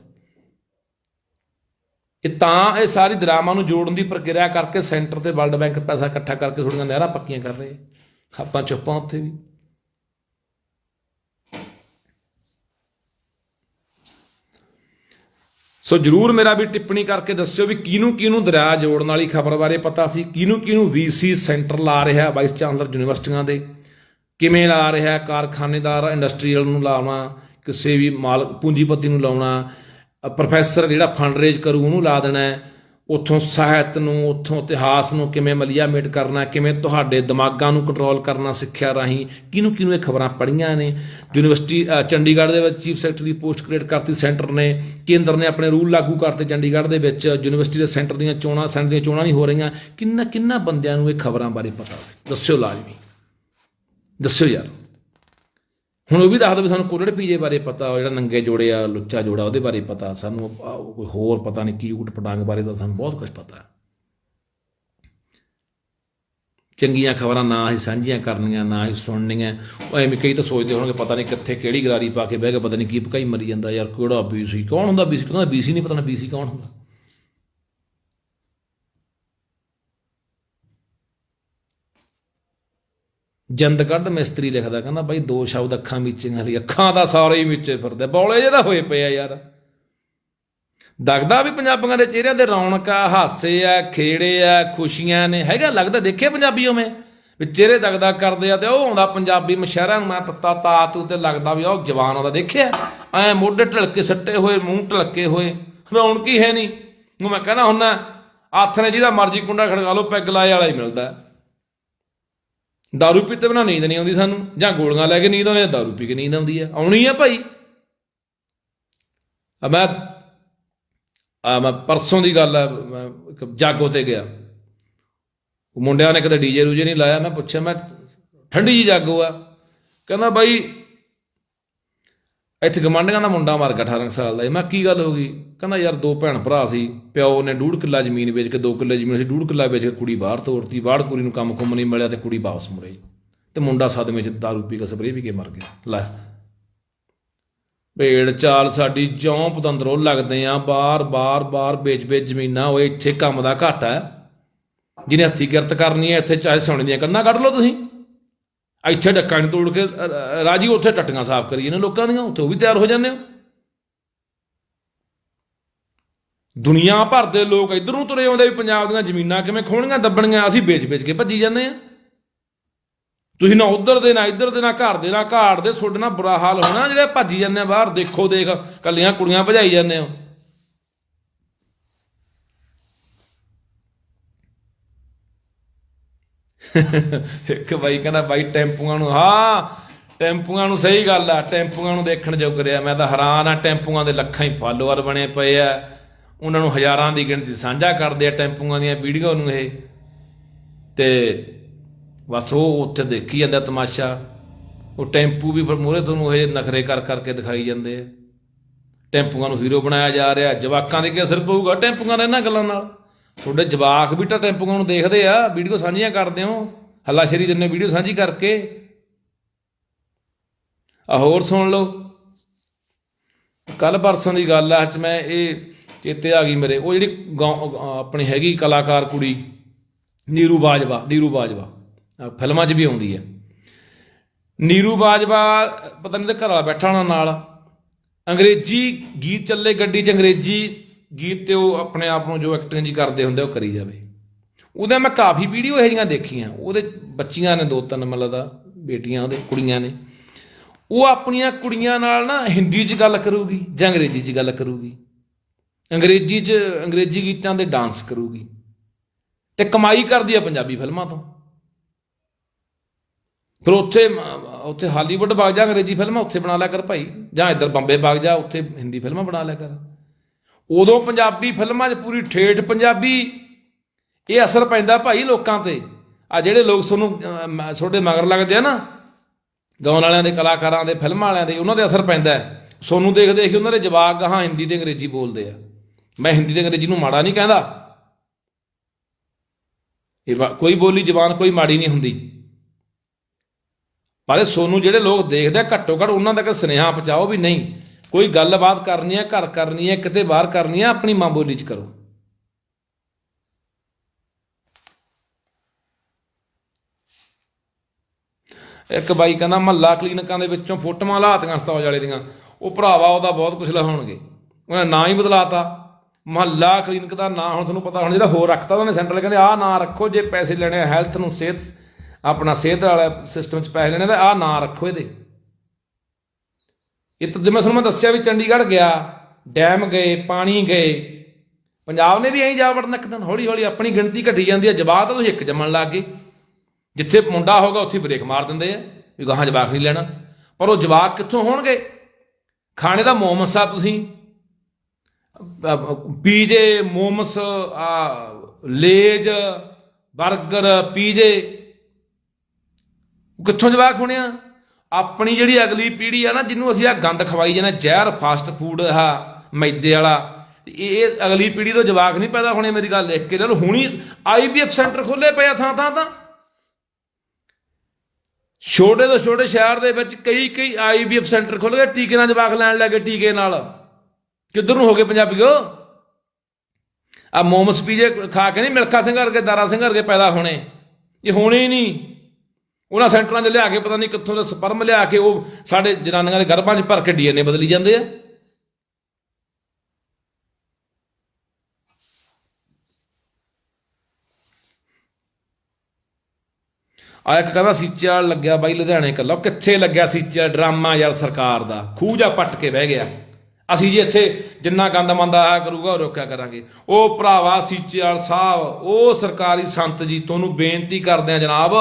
ਇਹ ਤਾਂ ਇਹ ਸਾਰੀ ਦਰਾਮਾਂ ਨੂੰ ਜੋੜਨ ਦੀ ਪ੍ਰਕਿਰਿਆ ਕਰਕੇ ਸੈਂਟਰ ਤੇ ਵਰਲਡ ਬੈਂਕ ਪੈਸਾ ਇਕੱਠਾ ਕਰਕੇ ਥੋੜੀਆਂ ਨਹਿਰਾਂ ਪੱਕੀਆਂ ਕਰ ਰਹੇ ਆਪਾਂ ਚੁੱਪਾਂ ਉੱਥੇ ਵੀ। ਸੋ ਜਰੂਰ ਮੇਰਾ ਵੀ ਟਿੱਪਣੀ ਕਰਕੇ ਦੱਸਿਓ ਵੀ ਕਿਹਨੂੰ ਕਿਹਨੂੰ ਦਰਿਆ ਜੋੜਨ ਵਾਲੀ ਖਬਰ ਬਾਰੇ ਪਤਾ ਸੀ, ਕਿਹਨੂੰ ਕਿਹਨੂੰ ਵੀਸੀ ਸੈਂਟਰ ਲਾ ਰਿਹਾ ਵਾਈਸ ਚਾਂਸਲਰ ਯੂਨੀਵਰਸਿਟੀਆਂ ਦੇ। ਕਿਵੇਂ ਲਾ ਰਿਹਾ, ਕਾਰਖਾਨੇਦਾਰ ਇੰਡਸਟਰੀਅਲ ਨੂੰ ਲਾਉਣਾ, ਕਿਸੇ ਵੀ ਮਾਲਕ, ਪੂੰਜੀਪਤੀ ਨੂੰ ਲਾਉਣਾ ਪ੍ਰੋਫੈਸਰ ਜਿਹੜਾ ਫੰਡ ਰੇਜ਼ ਕਰੂ, ਉਹਨੂੰ ਲਾ ਦੇਣਾ ਹੈ। ਉੱਥੋਂ ਸਾਹਿਤ ਨੂੰ, ਉੱਥੋਂ ਇਤਿਹਾਸ ਨੂੰ ਕਿਵੇਂ ਮਲੀਆਮੇਟ ਕਰਨਾ, ਕਿਵੇਂ ਤੁਹਾਡੇ ਦਿਮਾਗਾਂ ਨੂੰ ਕੰਟਰੋਲ ਕਰਨਾ ਸਿੱਖਿਆ ਰਾਹੀਂ, ਕਿਹਨੂੰ ਕਿਹਨੂੰ ਇਹ ਖਬਰਾਂ ਪੜੀਆਂ ਨੇ? ਯੂਨੀਵਰਸਿਟੀ ਚੰਡੀਗੜ੍ਹ ਦੇ ਵਿੱਚ ਚੀਫ ਸੈਕਟਰੀ ਦੀ ਪੋਸਟ ਕ੍ਰੀਏਟ ਕਰਤੀ ਸੈਂਟਰ ਨੇ। ਕੇਂਦਰ ਨੇ ਆਪਣੇ ਰੂਲ ਲਾਗੂ ਕਰਤੇ ਚੰਡੀਗੜ੍ਹ ਦੇ ਵਿੱਚ। ਯੂਨੀਵਰਸਿਟੀ ਦੇ ਸੈਂਟਰ ਦੀਆਂ ਚੋਣਾਂ ਸੈਂਟਰ ਦੀਆਂ ਚੋਣਾਂ ਨਹੀਂ ਹੋ ਰਹੀਆਂ। ਕਿੰਨਾ ਕਿੰਨਾ ਬੰਦਿਆਂ ਨੂੰ ਇਹ ਖਬਰਾਂ ਬਾਰੇ ਪਤਾ ਸੀ? ਦੱਸਿਓ ਲਾਜ਼ਮੀ। ਦੱਸਿਓ ਯਾਰ। ਹੁਣ ਉਹ ਵੀ ਦੱਸ ਦੋ ਵੀ ਸਾਨੂੰ ਕੁਰੜ ਪੀਜੇ ਬਾਰੇ ਪਤਾ ਜਿਹੜਾ ਨੰਗੇ ਜੋੜੇ ਆ, ਲੁੱਚਾ ਜੋੜਾ, ਉਹਦੇ ਬਾਰੇ ਪਤਾ। ਸਾਨੂੰ ਕੋਈ ਹੋਰ ਪਤਾ ਨਹੀਂ ਕੀ ਊਟ ਪਟਾਂਗ ਬਾਰੇ ਤਾਂ ਸਾਨੂੰ ਬਹੁਤ ਕੁਝ ਪਤਾ। ਹੈ ਚੰਗੀਆਂ ਖਬਰਾਂ ਨਾ ਹੀ ਸਾਂਝੀਆਂ ਕਰਨੀਆਂ, ਨਾ ਹੀ ਸੁਣਨੀਆਂ। ਉਹ ਐਵੇਂ ਕਈ ਤਾਂ ਸੋਚਦੇ ਹੋਣਗੇ, ਪਤਾ ਨਹੀਂ ਕਿੱਥੇ ਕਿਹੜੀ ਗਰਾਰੀ ਪਾ ਕੇ ਬਹਿ ਕੇ, ਪਤਾ ਨਹੀਂ ਕੀ ਭਕਾਈ ਮਰੀ ਜਾਂਦਾ, ਯਾਰ ਕਿਹੜਾ ਬੀਸੀ, ਕੌਣ ਹੁੰਦਾ ਬੀਸੀ? ਕਹਿੰਦਾ ਬੀਸੀ ਨਹੀਂ, ਪਤਾ ਨਾ ਬੀਸੀ ਕੌਣ ਹੁੰਦਾ। ਜੰਦ ਕੱਢ ਮਿਸਤਰੀ ਲਿਖਦਾ, ਕਹਿੰਦਾ ਬਾਈ ਦੋ ਸ਼ਬਦ ਅੱਖਾਂ ਮੀਚੀਆਂ ਲਈ ਅੱਖਾਂ ਦਾ ਸਾਰੇ ਹੀ ਮੀਚੇ ਫਿਰਦੇ, ਬੌਲੇ ਜਿਹੇ ਤਾਂ ਹੋਏ ਪਏ ਆ ਯਾਰ। ਦਗਦਾ ਵੀ ਪੰਜਾਬੀਆਂ ਦੇ ਚਿਹਰਿਆਂ ਤੇ ਰੌਣਕ ਆ, ਹਾਸੇ ਆ, ਖੇੜੇ ਆ, ਖੁਸ਼ੀਆਂ ਨੇ, ਹੈਗਾ ਲੱਗਦਾ ਦੇਖੇ ਪੰਜਾਬੀ ਉਵੇਂ ਵੀ ਚਿਹਰੇ ਦਗਦਾ ਕਰਦੇ ਆ ਤੇ ਉਹ ਆਉਂਦਾ ਪੰਜਾਬੀ ਮਸ਼ਹਿਰਾਂ ਨੂੰ, ਮੈਂ ਤੱਤਾ ਤਾਤੂ ਤੇ ਲੱਗਦਾ ਵੀ ਉਹ ਜਵਾਨ ਆਉਂਦਾ ਦੇਖਿਆ। ਐ ਮੋਢੇ ਢਲਕੇ ਸੱਟੇ ਹੋਏ, ਮੂੰਹ ਢਲਕੇ ਹੋਏ ਰੌਣਕ ਹੀ ਹੈ ਨਹੀਂ ਉਹ ਮੈਂ ਕਹਿੰਦਾ ਹੁੰਨਾ ਹੱਥ ਨੇ ਜਿਹਦਾ ਮਰਜ਼ੀ ਕੁੰਡਾ ਖੜਕਾ ਲਓ, ਪੈਗ ਲਾਏ ਵਾਲਾ ਹੀ ਮਿਲਦਾ। ਦਾਰੂ ਪੀਤੇ ਬਿਨਾ ਨੀਂਦ ਨਹੀਂ ਆਉਂਦੀ ਸਾਨੂੰ ਜਾਂ ਗੋਲੀਆਂ ਲੈ ਕੇ ਨੀਂਦ ਆਉਂਦੀ ਹੈ ਦਾਰੂ ਪੀ ਕੇ ਨੀਂਦ ਆਉਂਦੀ ਹੈ ਆਉਣੀ ਹੈ ਭਾਈ ਆ ਮੈਂ ਆ ਮੈਂ ਪਰਸੋਂ ਦੀ ਗੱਲ ਹੈ ਮੈਂ ਇੱਕ ਜਾਗੋ ਤੇ ਗਿਆ ਉਹ ਮੁੰਡਿਆਂ ਨੇ ਕਦੇ ਡੀਜੇ ਰੂਜੇ ਨਹੀਂ ਲਾਇਆ ਮੈਂ ਪੁੱਛਿਆ ਮੈਂ ਠੰਡੀ ਜੀ ਜਾਗੋ ਆ ਕਹਿੰਦਾ ਬਾਈ ਇੱਥੇ ਗਮੰਡੀਆਂ ਦਾ ਮੁੰਡਾ ਮਰ ਗਿਆ 18 ਸਾਲ ਦਾ। ਮੈਂ ਕੀ ਗੱਲ ਹੋ ਗਈ? ਕਹਿੰਦਾ, ਯਾਰ, ਦੋ ਭੈਣ ਭਰਾ ਸੀ। ਪਿਓ ਨੇ ਡੂਢ ਕਿੱਲਾ ਜ਼ਮੀਨ ਵੇਚ ਕੇ, ਦੋ ਕਿੱਲੇ ਜ਼ਮੀਨ ਸੀ ਡੂਢ ਕਿੱਲਾ ਵੇਚ ਕੇ ਕੁੜੀ ਬਾਹਰ ਤੋਰਤੀ। ਬਾਹਰ ਕੁੜੀ ਨੂੰ ਕੰਮ ਕੁੰਮ ਨਹੀਂ ਮਿਲਿਆ ਤੇ ਕੁੜੀ ਵਾਪਸ ਮੁੜੇ। ਤੇ ਮੁੰਡਾ ਸਦਮੇ ਚ ਦਾਰੂ ਪੀ ਕੇ ਸਪਰੇਅ ਵੀ ਕੇ ਮਰ ਗਿਆ। ਲੈ। ਭੇੜ ਚਾਲ ਸਾਡੀ ਜੌਂ ਪਤੰਦਰੋਂ ਲੱਗਦੇ ਆ। ਬਾਰ ਬਾਰ ਬਾਰ ਵੇਚ ਵੇਚ ਜ਼ਮੀਨਾਂ। ਓਏ ਇੱਥੇ ਕੰਮ ਦਾ ਘਾਟਾ ਹੈ। ਜਿਹਨੇ ਹੱਥੀ ਕਿਰਤ ਕਰਨੀ ਹੈ, ਇੱਥੇ ਚਾਹੇ ਸੋਨੇ ਦੀਆਂ ਕੰਨਾਂ ਕੱਢ ਲਓ ਤੁਸੀਂ। ਇੱਥੇ ਡੱਕਾ ਨੂੰ ਤੋੜ ਕੇ ਰਾਜੀ ਉੱਥੇ ਟੱਟੀਆਂ ਸਾਫ਼ ਕਰੀ ਜਾਂਦੇ ਲੋਕਾਂ ਦੀਆਂ, ਉੱਥੇ ਉਹ ਵੀ ਤਿਆਰ ਹੋ ਜਾਂਦੇ ਹੋ ਦੁਨੀਆ ਭਰ ਦੇ ਲੋਕ ਇਧਰ ਤੁਰੇ ਆਉਂਦੇ ਵੀ ਪੰਜਾਬ ਦੀਆਂ ਜ਼ਮੀਨਾਂ ਕਿਵੇਂ ਖੋਣੀਆਂ ਦੱਬਣੀਆਂ, ਅਸੀਂ ਵੇਚ-ਵੇਚ ਕੇ ਭੱਜੀ ਜਾਂਦੇ ਆ। ਤੁਸੀਂ ਨਾ ਉਧਰ ਦੇ, ਨਾ ਇੱਧਰ ਦੇ, ਨਾ ਘਰ ਦੇ, ਨਾ ਘਾੜ ਦੇ, ਤੁਹਾਡੇ ਨਾਲ ਬੁਰਾ ਹਾਲ ਹੋਣਾ, ਜਿਹੜੇ ਭੱਜੀ ਜਾਂਦੇ ਆ ਬਾਹਰ, ਦੇਖੋ, ਦੇਖ, ਕੱਲੀਆਂ ਕੁੜੀਆਂ ਭਜਾਈ ਜਾਂਦੇ ਹੋ ਇੱਕ ਬਾਈ ਕਹਿੰਦਾ ਬਾਈ ਟੈਂਪੂਆਂ ਨੂੰ, ਹਾਂ, ਟੈਂਪੂਆਂ ਨੂੰ ਸਹੀ ਗੱਲ ਆ, ਟੈਂਪੂਆਂ ਨੂੰ ਦੇਖਣ ਜੋਗ ਰਿਹਾ। ਮੈਂ ਤਾਂ ਹੈਰਾਨ ਆ, ਟੈਂਪੂਆਂ ਦੇ ਲੱਖਾਂ ਹੀ ਫਾਲੋਅਰ ਬਣੇ ਪਏ ਆ। ਉਹਨਾਂ ਨੂੰ ਹਜ਼ਾਰਾਂ ਦੀ ਗਿਣਤੀ ਸਾਂਝਾ ਕਰਦੇ ਆ ਟੈਂਪੂਆਂ ਦੀਆਂ ਵੀਡੀਓ ਨੂੰ ਇਹ। ਤੇ ਬਸ ਉਹ ਉੱਥੇ ਦੇਖੀ ਜਾਂਦਾ ਤਮਾਸ਼ਾ। ਉਹ ਟੈਂਪੂ ਵੀ ਫਿਰ ਮੂਹਰੇ ਤੁਹਾਨੂੰ ਇਹ ਨਖਰੇ ਕਰ ਕਰਕੇ ਦਿਖਾਈ ਜਾਂਦੇ ਆ। ਟੈਂਪੂਆਂ ਨੂੰ ਹੀਰੋ ਬਣਾਇਆ ਜਾ ਰਿਹਾ। ਜਵਾਕਾਂ ਦੇ ਕੀ ਅਸਰ ਪਊਗਾ ਟੈਂਪੂਆਂ ਦੇ ਇਹਨਾਂ ਗੱਲਾਂ ਨਾਲ। ਤੁਹਾਡੇ ਜਵਾਕ ਵੀ ਤਾਂ ਟੈਂਪੂਆਂ ਨੂੰ ਦੇਖਦੇ ਆ, ਵੀਡੀਓ ਸਾਂਝੀਆਂ ਕਰਦੇ ਹੋ, ਹੱਲਾਸ਼ੇਰੀ ਦਿੰਨੇ ਵੀਡੀਓ ਸਾਂਝੀ ਕਰਕੇ। ਆ ਹੋਰ ਸੁਣ ਲਓ। ਕੱਲ ਪਰਸੋਂ ਦੀ ਗੱਲ ਆ, ਅੱਜ ਮੈਂ ਇਹ ਚੇਤੇ ਆ ਗਈ ਮੇਰੇ, ਉਹ ਜਿਹੜੀ ਗਾਉਂ- ਆਪਣੀ ਹੈਗੀ ਕਲਾਕਾਰ ਕੁੜੀ, ਨੀਰੂ ਬਾਜਵਾ ਨੀਰੂ ਬਾਜਵਾ ਫਿਲਮਾਂ 'ਚ ਵੀ ਆਉਂਦੀ ਹੈ ਨੀਰੂ ਬਾਜਵਾ ਪਤਾ ਨਹੀਂ ਤੇ ਘਰ ਵਾਲਾ ਬੈਠਾ ਹੋਣਾ ਨਾਲ, ਅੰਗਰੇਜ਼ੀ ਗੀਤ ਚੱਲੇ ਗੱਡੀ 'ਚ, ਅੰਗਰੇਜ਼ੀ ਗੀਤ ਤੇ ਉਹ ਆਪਣੇ ਆਪ ਨੂੰ ਜੋ ਐਕਟਿੰਗ ਜੀ ਕਰਦੇ ਹੁੰਦੇ ਉਹ ਕਰੀ ਜਾਵੇ। ਉਹਦੇ ਮੈਂ ਕਾਫੀ ਵੀਡੀਓ ਇਹੋ ਜਿਹੀਆਂ ਦੇਖੀਆਂ। ਉਹਦੇ ਬੱਚੀਆਂ ਨੇ ਦੋ ਤਿੰਨ ਮਤਲਬ ਦਾ ਬੇਟੀਆਂ, ਉਹਦੇ ਕੁੜੀਆਂ ਨੇ। ਉਹ ਆਪਣੀਆਂ ਕੁੜੀਆਂ ਨਾਲ ਨਾ ਹਿੰਦੀ 'ਚ ਗੱਲ ਕਰੂਗੀ ਜਾਂ ਅੰਗਰੇਜ਼ੀ 'ਚ ਗੱਲ ਕਰੂਗੀ। ਅੰਗਰੇਜ਼ੀ 'ਚ, ਅੰਗਰੇਜ਼ੀ ਗੀਤਾਂ ਦੇ ਡਾਂਸ ਕਰੂਗੀ। ਤੇ ਕਮਾਈ ਕਰਦੀ ਆ ਪੰਜਾਬੀ ਫਿਲਮਾਂ ਤੋਂ। ਫਿਰ ਉੱਥੇ ਉੱਥੇ ਹਾਲੀਵੁੱਡ ਵਗ ਜਾ, ਅੰਗਰੇਜ਼ੀ ਫਿਲਮਾਂ ਉੱਥੇ ਬਣਾ ਲਿਆ ਕਰ ਭਾਈ। ਜਾਂ ਇੱਧਰ ਬੰਬੇ ਵਗ ਜਾ, ਉੱਥੇ ਹਿੰਦੀ ਫਿਲਮਾਂ ਬਣਾ ਲਿਆ ਕਰ। ਉਦੋਂ ਪੰਜਾਬੀ ਫਿਲਮਾਂ 'ਚ ਪੂਰੀ ਠੇਠ ਪੰਜਾਬੀ। ਇਹ ਅਸਰ ਪੈਂਦਾ ਭਾਈ ਲੋਕਾਂ ਤੇ। ਆ ਜਿਹੜੇ ਲੋਕ ਤੁਹਾਨੂੰ ਤੁਹਾਡੇ ਮਗਰ ਲੱਗਦੇ ਆ ਨਾ, ਗਾਉਣ ਵਾਲਿਆਂ ਦੇ, ਕਲਾਕਾਰਾਂ ਦੇ, ਫਿਲਮਾਂ ਵਾਲਿਆਂ ਦੇ, ਉਹਨਾਂ ਦੇ ਅਸਰ ਪੈਂਦਾ ਸੋਨੂੰ ਦੇਖ ਦੇਖ ਕੇ ਉਹਨਾਂ ਦੇ ਜਵਾਕ ਗਾਹਾਂ ਹਿੰਦੀ ਤੇ ਅੰਗਰੇਜ਼ੀ ਬੋਲਦੇ ਆ। ਮੈਂ ਹਿੰਦੀ ਤੇ ਅੰਗਰੇਜ਼ੀ ਨੂੰ ਮਾੜਾ ਨਹੀਂ ਕਹਿੰਦਾ। ਇਹ ਕੋਈ ਬੋਲੀ ਜ਼ਬਾਨ ਕੋਈ ਮਾੜੀ ਨਹੀਂ ਹੁੰਦੀ। ਪਰ ਸੋਨੂੰ ਜਿਹੜੇ ਲੋਕ ਦੇਖਦੇ ਘੱਟੋ ਘੱਟ ਉਹਨਾਂ ਤੱਕ ਸੁਨੇਹਾ ਪਹੁੰਚਾਓ ਵੀ ਨਹੀਂ। ਕੋਈ ਗੱਲਬਾਤ ਕਰਨੀ ਹੈ, ਘਰ ਕਰਨੀ ਹੈ, ਕਿਤੇ ਬਾਹਰ ਕਰਨੀ ਹੈ, ਆਪਣੀ ਮਾਂ ਬੋਲੀ 'ਚ ਕਰੋ। ਇੱਕ ਬਾਈ ਕਹਿੰਦਾ, ਮਹੱਲਾ ਕਲੀਨਿਕਾਂ ਦੇ ਵਿੱਚੋਂ ਫੋਟੋਆਂ ਲਾਤੀਆਂ ਸਤੌਜ ਵਾਲੇ ਦੀਆਂ। ਉਹ ਭਰਾਵਾ, ਉਹਦਾ ਬਹੁਤ ਕੁਝ ਲਿਖਾਉਣਗੇ। ਉਹਨੇ ਨਾਂ ਹੀ ਬਦਲਾਤਾ। ਮਹੱਲਾ ਕਲੀਨਿਕ ਦਾ ਨਾਂ ਹੁਣ ਤੁਹਾਨੂੰ ਪਤਾ ਹੁਣ ਜਿਹੜਾ ਹੋਰ ਰੱਖਤਾ, ਉਹਨੇ ਸੈਂਟਰਲ ਕਹਿੰਦੇ, ਆਹ ਨਾਂ ਰੱਖੋ, ਜੇ ਪੈਸੇ ਲੈਣੇ ਹੈਲਥ ਨੂੰ, ਸਿਹਤ, ਆਪਣਾ ਸਿਹਤ ਵਾਲਾ ਸਿਸਟਮ 'ਚ ਪੈਸੇ ਲੈਣੇ ਤਾਂ ਆਹ ਨਾਂ ਰੱਖੋ ਇਹਦੇ। ਇਹ ਤਾਂ ਜਿਵੇਂ ਤੁਹਾਨੂੰ ਮੈਂ ਦੱਸਿਆ ਵੀ ਚੰਡੀਗੜ੍ਹ ਗਿਆ, ਡੈਮ ਗਏ, ਪਾਣੀ ਗਏ। ਪੰਜਾਬ ਨੇ ਵੀ ਐਂ ਜਾ ਵੜਨ ਇੱਕ ਦਿਨ ਹੌਲੀ ਹੌਲੀ ਆਪਣੀ ਗਿਣਤੀ ਘਟੀ ਜਾਂਦੀ ਹੈ, ਜਵਾਬ ਤਾਂ ਤੁਸੀਂ ਇੱਕ ਜੰਮਣ ਲੱਗ ਗਏ। ਜਿੱਥੇ ਮੁੰਡਾ ਹੋਗਾ ਉੱਥੇ ਬ੍ਰੇਕ ਮਾਰ ਦਿੰਦੇ ਆ, ਵੀ ਗਾਹਾਂ ਜਵਾਕ ਨਹੀਂ ਲੈਣਾ। ਪਰ ਉਹ ਜਵਾਕ ਕਿੱਥੋਂ ਹੋਣਗੇ? ਖਾਣੇ ਦਾ ਮੋਮਸ ਆ ਤੁਸੀਂ। ਪੀਜੇ, ਮੋਮਸ, ਆ, ਲੇਜ 버ਗਰ ਪੀਜੇ। ਕਿੱਥੋਂ ਜਵਾਕ ਹੋਣੇ ਆ ਆਪਣੀ ਜਿਹੜੀ ਅਗਲੀ ਪੀੜ੍ਹੀ ਆ ਨਾ, ਜਿਹਨੂੰ ਅਸੀਂ ਆ ਗੰਦ ਖਵਾਈ ਜਾਂਦੇ ਜ਼ਹਿਰ ਫਾਸਟ ਫੂਡ ਆ ਮੈਦੇ ਵਾਲਾ ਇਹ ਅਗਲੀ ਪੀੜ੍ਹੀ ਤੋਂ ਜਵਾਕ ਨਹੀਂ ਪੈਦਾ ਹੋਣੇ ਮੇਰੀ ਗੱਲ ਲਿਖ ਕੇ ਲੈ ਲਓ ਹੁਣੀ ਆਈਵੀਐਫ ਸੈਂਟਰ ਖੋਲੇ ਪਏ ਆ ਥਾਂ ਥਾਂ ਤਾਂ। ਛੋਟੇ ਤੋਂ ਛੋਟੇ ਸ਼ਹਿਰ ਦੇ ਵਿੱਚ ਕਈ ਕਈ ਆਈਵੀਐਫ ਸੈਂਟਰ ਖੁੱਲ ਗਏ, ਟੀਕੇ ਨਾਲ ਜਵਾਕ ਲੈਣ ਲੱਗੇ ਟੀਕੇ ਨਾਲ। ਕਿੱਧਰ ਨੂੰ ਹੋ ਗਏ ਪੰਜਾਬੀਓ? ਆ ਮੋਮਸ ਪੀਜੇ ਖਾ ਕੇ ਨਹੀਂ ਮਿਲਖਾ ਸਿੰਘ ਵਰਗੇ, ਦਾਰਾ ਸਿੰਘ ਵਰਗੇ ਪੈਦਾ ਹੋਣੇ। ਇਹ ਹੋਣੇ ਹੀ ਨਹੀਂ। ਉਹਨਾਂ ਸੈਂਟਰਾਂ 'ਚ ਲਿਆ ਕੇ ਪਤਾ ਨਹੀਂ ਕਿੱਥੋਂ ਦਾ ਸਪਰਮ ਲਿਆ ਕੇ ਉਹ ਸਾਡੇ ਜਨਾਨੀਆਂ ਦੇ ਗਰਭਾਂ 'ਚ ਭਰ ਕੇ ਡੀਐਨਏ ਬਦਲੀ ਜਾਂਦੇ ਆ। ਆ ਇੱਕ ਕਹਿੰਦਾ ਸੀਚੇ ਵਾਲ ਲੱਗਿਆ ਬਾਈ ਲੁਧਿਆਣੇ ਕੱਲਾ ਕਿੱਥੇ ਲੱਗਿਆ ਸੀਚੇ ਵਾਲਾ ਡਰਾਮਾ ਯਾਰ ਸਰਕਾਰ ਦਾ। ਖੂਹ ਜਾ ਪੱਟ ਕੇ ਬਹਿ ਗਿਆ। ਅਸੀਂ ਜੀ ਇੱਥੇ ਜਿੰਨਾ ਗੰਦ ਮੰਦਾ ਆਇਆ ਕਰੂਗਾ, ਉਹ ਰੋਕਿਆ ਕਰਾਂਗੇ। ਉਹ ਭਰਾਵਾ ਸੀਚੇਵਾਲ ਸਾਹਿਬ, ਉਹ ਸਰਕਾਰੀ ਸੰਤ ਜੀ, ਤੁਹਾਨੂੰ ਬੇਨਤੀ ਕਰਦੇ ਆ ਜਨਾਬ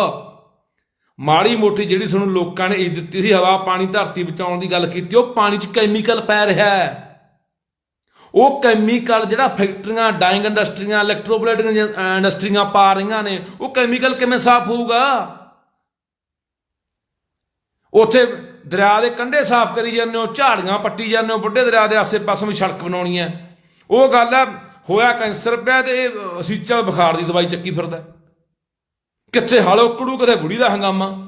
ਮਾੜੀ ਮੋਟੀ ਜਿਹੜੀ ਤੁਹਾਨੂੰ ਲੋਕਾਂ ਨੇ ਇਸ ਦਿੱਤੀ ਸੀ, ਹਵਾ, ਪਾਣੀ, ਧਰਤੀ ਬਚਾਉਣ ਦੀ ਗੱਲ ਕੀਤੀ, ਉਹ ਪਾਣੀ 'ਚ ਕੈਮੀਕਲ ਪੈ ਰਿਹਾ ਹੈ। ਉਹ ਕੈਮੀਕਲ ਜਿਹੜਾ ਫੈਕਟਰੀਆਂ ਡਾਈਂਗ ਇੰਡਸਟਰੀਆਂ ਇਲੈਕਟ੍ਰੋਪਲੇਟਿੰਗ ਇੰਡਸਟਰੀਆਂ ਪਾ ਰਹੀਆਂ ਨੇ, ਉਹ ਕੈਮੀਕਲ ਕਿਵੇਂ ਸਾਫ਼ ਹੋਊਗਾ? ਉੱਥੇ ਦਰਿਆ ਦੇ ਕੰਢੇ ਸਾਫ਼ ਕਰੀ ਜਾਂਦੇ ਹੋ, ਝਾੜੀਆਂ ਪੱਟੀ ਜਾਂਦੇ ਹੋ ਵੱਡੇ ਦਰਿਆ ਦੇ ਆਸੇ-ਪਾਸੇ ਵੀ ਸੜਕ ਬਣਾਉਣੀ ਹੈ। ਉਹ ਗੱਲ ਹੈ, ਹੋਇਆ ਕੈਂਸਰ ਪਿਆ ਤੇ ਇਹ ਸੀਚਲ ਬੁਖਾਰ ਦੀ ਦਵਾਈ ਚੱਕੀ ਫਿਰਦਾ। ਕਿੱਥੇ ਹਲੋ ਕੜੂ ਕਦੇ ਬੁੜੀ ਦਾ ਹੰਗਾਮਾ?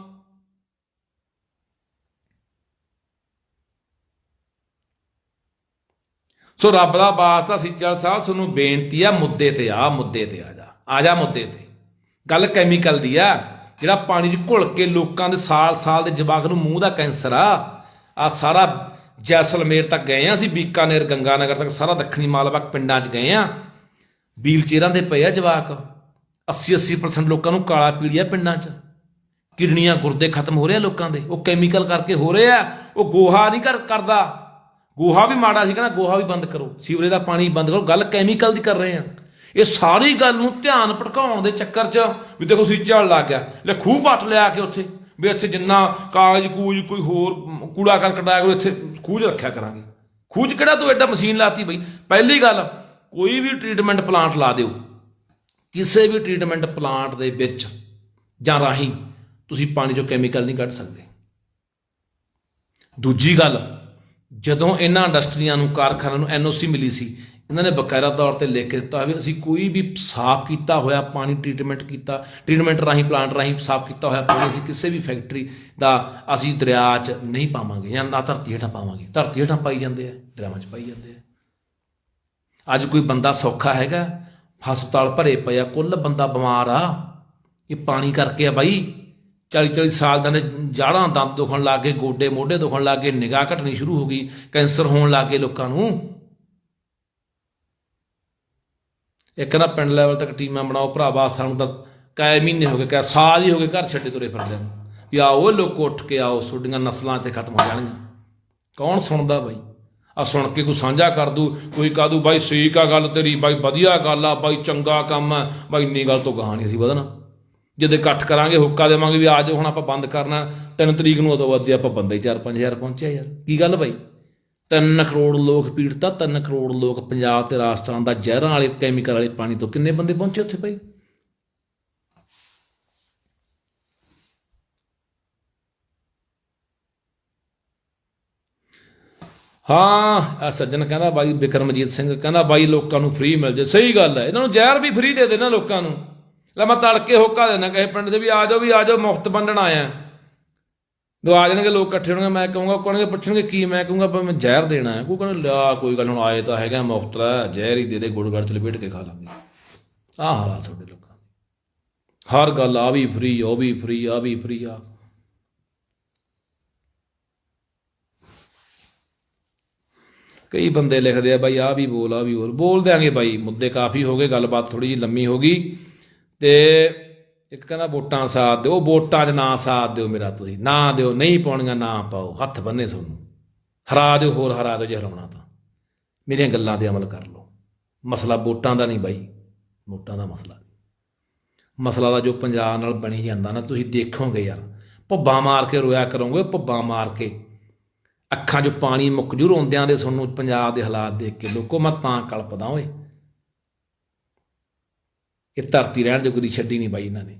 ਸੋ ਰੱਬ ਦਾ ਵਾਸਤਾ ਸਿੱਜਲ ਸਾਹਿਬ ਤੁਹਾਨੂੰ ਬੇਨਤੀ ਆ, ਮੁੱਦੇ ਤੇ ਆ, ਮੁੱਦੇ ਤੇ ਆ ਜਾ। ਆ ਜਾ ਮੁੱਦੇ ਤੇ। ਗੱਲ ਕੈਮੀਕਲ ਦੀ ਆ, ਜਿਹੜਾ ਪਾਣੀ 'ਚ ਘੁਲ ਕੇ ਲੋਕਾਂ ਦੇ ਸਾਲ-ਸਾਲ ਦੇ ਜਵਾਕ ਨੂੰ ਮੂੰਹ ਦਾ ਕੈਂਸਰ ਆ ਆ ਸਾਰਾ ਜੈਸਲਮੇਰ ਤੱਕ ਗਏ ਆ ਅਸੀਂ, ਬੀਕਾਨੇਰ, ਗੰਗਾਨਗਰ ਤੱਕ, ਸਾਰਾ ਦੱਖਣੀ ਮਾਲਵਾ ਪਿੰਡਾਂ 'ਚ ਗਏ ਆ। ਵੀਲ ਚੇਅਰਾਂ ਦੇ ਪਏ ਆ ਜਵਾਕ। 80-80% ਲੋਕਾਂ ਨੂੰ ਕਾਲਾ ਪੀੜੀਆ ਪਿੰਡਾਂ 'ਚ। ਕਿਡਨੀਆਂ ਗੁਰਦੇ ਖਤਮ ਹੋ ਰਹੇ ਆ ਲੋਕਾਂ ਦੇ। ਉਹ ਕੈਮੀਕਲ ਕਰਕੇ ਹੋ ਰਹੇ ਆ। ਉਹ ਗੋਹਾ ਨਹੀਂ ਕਰ ਕਰਦਾ। ਗੋਹਾ ਵੀ ਮਾੜਾ ਸੀ, ਕਹਿੰਦਾ ਗੋਹਾ ਵੀ ਬੰਦ ਕਰੋ। ਸੀਵਰੇਜ ਦਾ ਪਾਣੀ ਬੰਦ ਕਰੋ। ਗੱਲ ਕੈਮੀਕਲ ਦੀ ਕਰ ਰਹੇ ਆ। ਇਹ ਸਾਰੀ ਗੱਲ ਨੂੰ ਧਿਆਨ ਭਟਕਾਉਣ ਦੇ ਚੱਕਰ 'ਚ ਵੀ ਦੇਖੋ ਸੀਚਾ ਲੱਗ ਗਿਆ ਲੈ ਖੂਹ ਪੱਟ ਲਿਆ ਕੇ ਉੱਥੇ। ਵੀ ਇੱਥੇ ਜਿੰਨਾ ਕਾਗਜ਼ ਕੂਜ ਕੋਈ ਹੋਰ ਕੂੜਾ ਕਰਕਟ ਆਇਆ ਕਰੋ, ਇੱਥੇ ਖੂਹ ਰੱਖਿਆ ਕਰਾਂਗੇ। ਖੂਹ ਕਿਹੜਾ ਤੂੰ ਐਡਾ ਮਸ਼ੀਨ ਲਾਤੀ ਬਈ? ਪਹਿਲੀ ਗੱਲ, ਕੋਈ ਵੀ ਟ੍ਰੀਟਮੈਂਟ ਪਲਾਂਟ ਲਾ ਦਿਓ। ਕਿਸੇ ਵੀ ਟ੍ਰੀਟਮੈਂਟ ਪਲਾਂਟ ਦੇ ਵਿੱਚ ਜਾਂ ਰਾਹੀਂ ਤੁਸੀਂ ਪਾਣੀ 'ਚੋਂ ਕੈਮੀਕਲ ਨਹੀਂ ਕੱਢ ਸਕਦੇ। ਦੂਜੀ ਗੱਲ, ਜਦੋਂ ਇਹਨਾਂ ਇੰਡਸਟਰੀਆਂ ਨੂੰ, ਕਾਰਖਾਨਿਆਂ ਨੂੰ ਐਨਓਸੀ ਮਿਲੀ ਸੀ, ਇਹਨਾਂ ਨੇ ਬਕਾਇਦਾ ਤੌਰ ਤੇ ਲਿਖ ਕੇ ਦਿੱਤਾ ਵੀ ਅਸੀਂ ਕੋਈ ਵੀ ਸਾਫ਼ ਕੀਤਾ ਹੋਇਆ ਪਾਣੀ ਟ੍ਰੀਟਮੈਂਟ ਕੀਤਾ ਟ੍ਰੀਟਮੈਂਟ ਰਾਹੀਂ ਪਲਾਂਟ ਰਾਹੀਂ ਸਾਫ਼ ਕੀਤਾ ਹੋਇਆ ਪਾਣੀ ਅਸੀਂ ਕਿਸੇ ਵੀ ਫੈਕਟਰੀ ਦਾ ਅਸੀਂ ਦਰਿਆ 'ਚ ਨਹੀਂ ਪਾਵਾਂਗੇ ਜਾਂ ਨਾ ਧਰਤੀ ਹੇਠਾਂ ਪਾਵਾਂਗੇ। ਧਰਤੀ ਹੇਠਾਂ ਪਾਈ ਜਾਂਦੇ ਆ, ਦਰਿਆਵਾਂ 'ਚ ਪਾਈ ਜਾਂਦੇ ਆ। ਅੱਜ ਕੋਈ ਬੰਦਾ ਸੌਖਾ ਹੈਗਾ ਹਸਪਤਾਲ ਭਰੇ ਪਏ ਆ, ਕੁੱਲ ਬੰਦਾ ਬਿਮਾਰ ਆ। ਇਹ ਪਾਣੀ ਕਰਕੇ ਆ ਬਾਈ। 40 40 ਸਾਲ ਦਾ ਨੇ ਜਾੜਾਂ ਦੰਦ ਦੁਖਣ ਲੱਗ ਗਏ, ਗੋਡੇ ਮੋਢੇ ਦੁਖਣ ਲੱਗ ਗਏ, ਨਿਗਾਹ ਘਟਣੀ ਸ਼ੁਰੂ ਹੋ ਗਈ, ਕੈਂਸਰ ਹੋਣ ਲੱਗ ਗਏ ਲੋਕਾਂ ਨੂੰ। ਇੱਕ ਨਾ ਪਿੰਡ ਲੈਵਲ ਤੱਕ ਟੀਮਾਂ ਬਣਾਓ ਭਰਾਵਾ, ਸਾਨੂੰ ਤਾਂ ਕਾਇ ਮਹੀਨੇ ਹੋ ਗਏ, ਕਾ ਸਾਲ ਹੀ ਹੋ ਗਏ ਘਰ ਛੱਡੇ ਤੁਰੇ ਫਿਰਦੇ ਨੂੰ। ਵੀ ਆਓ ਲੋਕ ਉੱਠ ਕੇ ਆਓ, ਤੁਹਾਡੀਆਂ ਨਸਲਾਂ ਤੇ ਖਤਮ ਹੋ ਜਾਣਗੀਆਂ। ਕੌਣ ਸੁਣਦਾ ਬਾਈ? ਆ ਸੁਣ ਕੇ ਕੋਈ ਸਾਂਝਾ ਕਰ ਦੂ, ਕੋਈ ਕਹ ਦੂ, ਬਾਈ ਸਹੀ ਆ ਗੱਲ ਤੇਰੀ, ਬਾਈ ਵਧੀਆ ਗੱਲ ਆ, ਬਾਈ ਚੰਗਾ ਕੰਮ ਆ। ਬਾਈ ਇੰਨੀ ਗੱਲ ਤੋਂ ਗਾਹ ਨਹੀਂ ਅਸੀਂ ਵਧਣਾ। ਜਦੋਂ ਇਕੱਠ ਕਰਾਂਗੇ, ਹੁੱਕਾ ਦੇਵਾਂਗੇ ਵੀ ਆ ਜਾਓ ਹੁਣ ਆਪਾਂ ਬੰਦ ਕਰਨਾ 3 ਤਰੀਕ ਨੂੰ ਉਦੋਂ ਵੱਧੇ ਆਪਾਂ ਬੰਦੇ 4-5000 ਪਹੁੰਚਿਆ ਯਾਰ। ਕੀ ਗੱਲ ਬਾਈ? 3 ਕਰੋੜ ਲੋਕ ਪੀੜਤਾ 3 ਕਰੋੜ ਲੋਕ ਪੰਜਾਬ ਤੇ ਰਾਜਸਥਾਨ ਦਾ ਜ਼ਹਿਰਾਂ ਵਾਲੇ, ਕੈਮੀਕਲ ਵਾਲੇ ਪਾਣੀ ਤੋਂ ਕਿੰਨੇ ਬੰਦੇ ਪਹੁੰਚੇ ਉੱਥੇ ਬਾਈ? ਹਾਂ ਆ ਸੱਜਣ ਕਹਿੰਦਾ ਬਾਈ ਬਿਕਰਮਜੀਤ ਸਿੰਘ, ਕਹਿੰਦਾ ਬਾਈ ਲੋਕਾਂ ਨੂੰ ਫ੍ਰੀ ਮਿਲ ਜੇ। ਸਹੀ ਗੱਲ ਹੈ, ਇਹਨਾਂ ਨੂੰ ਜ਼ਹਿਰ ਵੀ ਫ੍ਰੀ ਦੇ ਦੇਣਾ ਲੋਕਾਂ ਨੂੰ। ਲੈ ਮੈਂ ਤੜਕੇ ਹੋਕਾ ਦੇਣਾ ਕਿਸੇ ਪਿੰਡ ਦੇ ਵੀ, ਆ ਜਾਓ ਵੀ, ਆ ਜਾਓ, ਮੁਫਤ ਵੰਡਣ ਆਇਆ। ਦੋ ਆ ਜਾਣਗੇ ਲੋਕ ਇਕੱਠੇ ਹੋਣਗੇ, ਮੈਂ ਕਹੂੰਗਾ ਕੋਣਗੇ ਪੁੱਛਣਗੇ ਕੀ, ਮੈਂ ਕਹੂੰਗਾ, ਪਰ ਮੈਂ ਜ਼ਹਿਰ ਦੇਣਾ ਹੈ। ਕੋਈ ਕਹਿੰਦਾ ਲਿਆ ਕੋਈ ਗੱਲ ਹੁਣ, ਆਏ ਤਾਂ ਹੈਗਾ ਮੁਫਤ ਦਾ ਜ਼ਹਿਰ ਹੀ ਦੇ ਦੇ ਗੁੜ ਚ ਲਪੇਟ ਕੇ ਖਾ ਲਾਂਗੇ। ਆਹ ਹਾਲਾਤ ਤੁਹਾਡੇ ਲੋਕਾਂ ਦੀ। ਹਰ ਗੱਲ ਆ ਵੀ ਫ੍ਰੀ ਉਹ ਵੀ ਫ੍ਰੀ ਆ ਵੀ ਫ੍ਰੀ ਆ। ਕਈ ਬੰਦੇ ਲਿਖਦੇ ਆ, ਬਾਈ ਆ ਵੀ ਬੋਲ ਆ ਵੀ ਬੋਲ ਬੋਲ ਦਿਆਂਗੇ ਬਾਈ, ਮੁੱਦੇ ਕਾਫੀ ਹੋ ਗਏ, ਗੱਲਬਾਤ ਥੋੜੀ ਜਿਹੀ ਲੰਮੀ ਹੋ ਗਈ। ਤੇ ਇੱਕ ਕਹਿੰਦਾ, ਵੋਟਾਂ ਸਾਥ ਦਿਓ, ਵੋਟਾਂ 'ਚ ਨਾ ਸਾਥ ਦਿਓ ਮੇਰਾ ਤੁਸੀਂ, ਨਾ ਦਿਓ, ਨਹੀਂ ਪਾਉਣੀਆਂ, ਨਾ ਪਾਓ, ਹੱਥ ਬੰਨੇ ਤੁਹਾਨੂੰ। ਹਰਾ ਦਿਓ, ਹੋਰ ਹਰਾ ਦਿਓ ਜੇ ਹਰਾਉਣਾ ਤਾਂ। ਮੇਰੀਆਂ ਗੱਲਾਂ ਤੇ ਅਮਲ ਕਰ ਲਓ। ਮਸਲਾ ਵੋਟਾਂ ਦਾ ਨਹੀਂ ਬਾਈ, ਵੋਟਾਂ ਦਾ ਮਸਲਾ ਮਸਲਾ ਦਾ ਜੋ ਪੰਜਾਬ ਨਾਲ ਬਣੀ ਜਾਂਦਾ ਨਾ, ਤੁਸੀਂ ਦੇਖੋਗੇ ਯਾਰ, ਭੁੱਬਾ ਮਾਰ ਕੇ ਰੋਇਆ ਕਰੋਗੇ, ਭੁੱਬਾ ਮਾਰ ਕੇ। ਅੱਖਾਂ 'ਚੋਂ ਪਾਣੀ ਮੁੱਕ ਜੂ ਰੋਂਦਿਆਂ ਦੇ ਸਾਨੂੰ ਪੰਜਾਬ ਦੇ ਹਾਲਾਤ ਦੇਖ ਕੇ ਲੋਕੋ, ਮੈਂ ਤਾਂ ਕਲਪਦਾ ਓਏ। ਇਹ ਧਰਤੀ ਰਹਿਣ ਜੋਗੀ ਦੀ ਛੱਡੀ ਨਹੀਂ ਬਾਈ ਇਹਨਾਂ ਨੇ।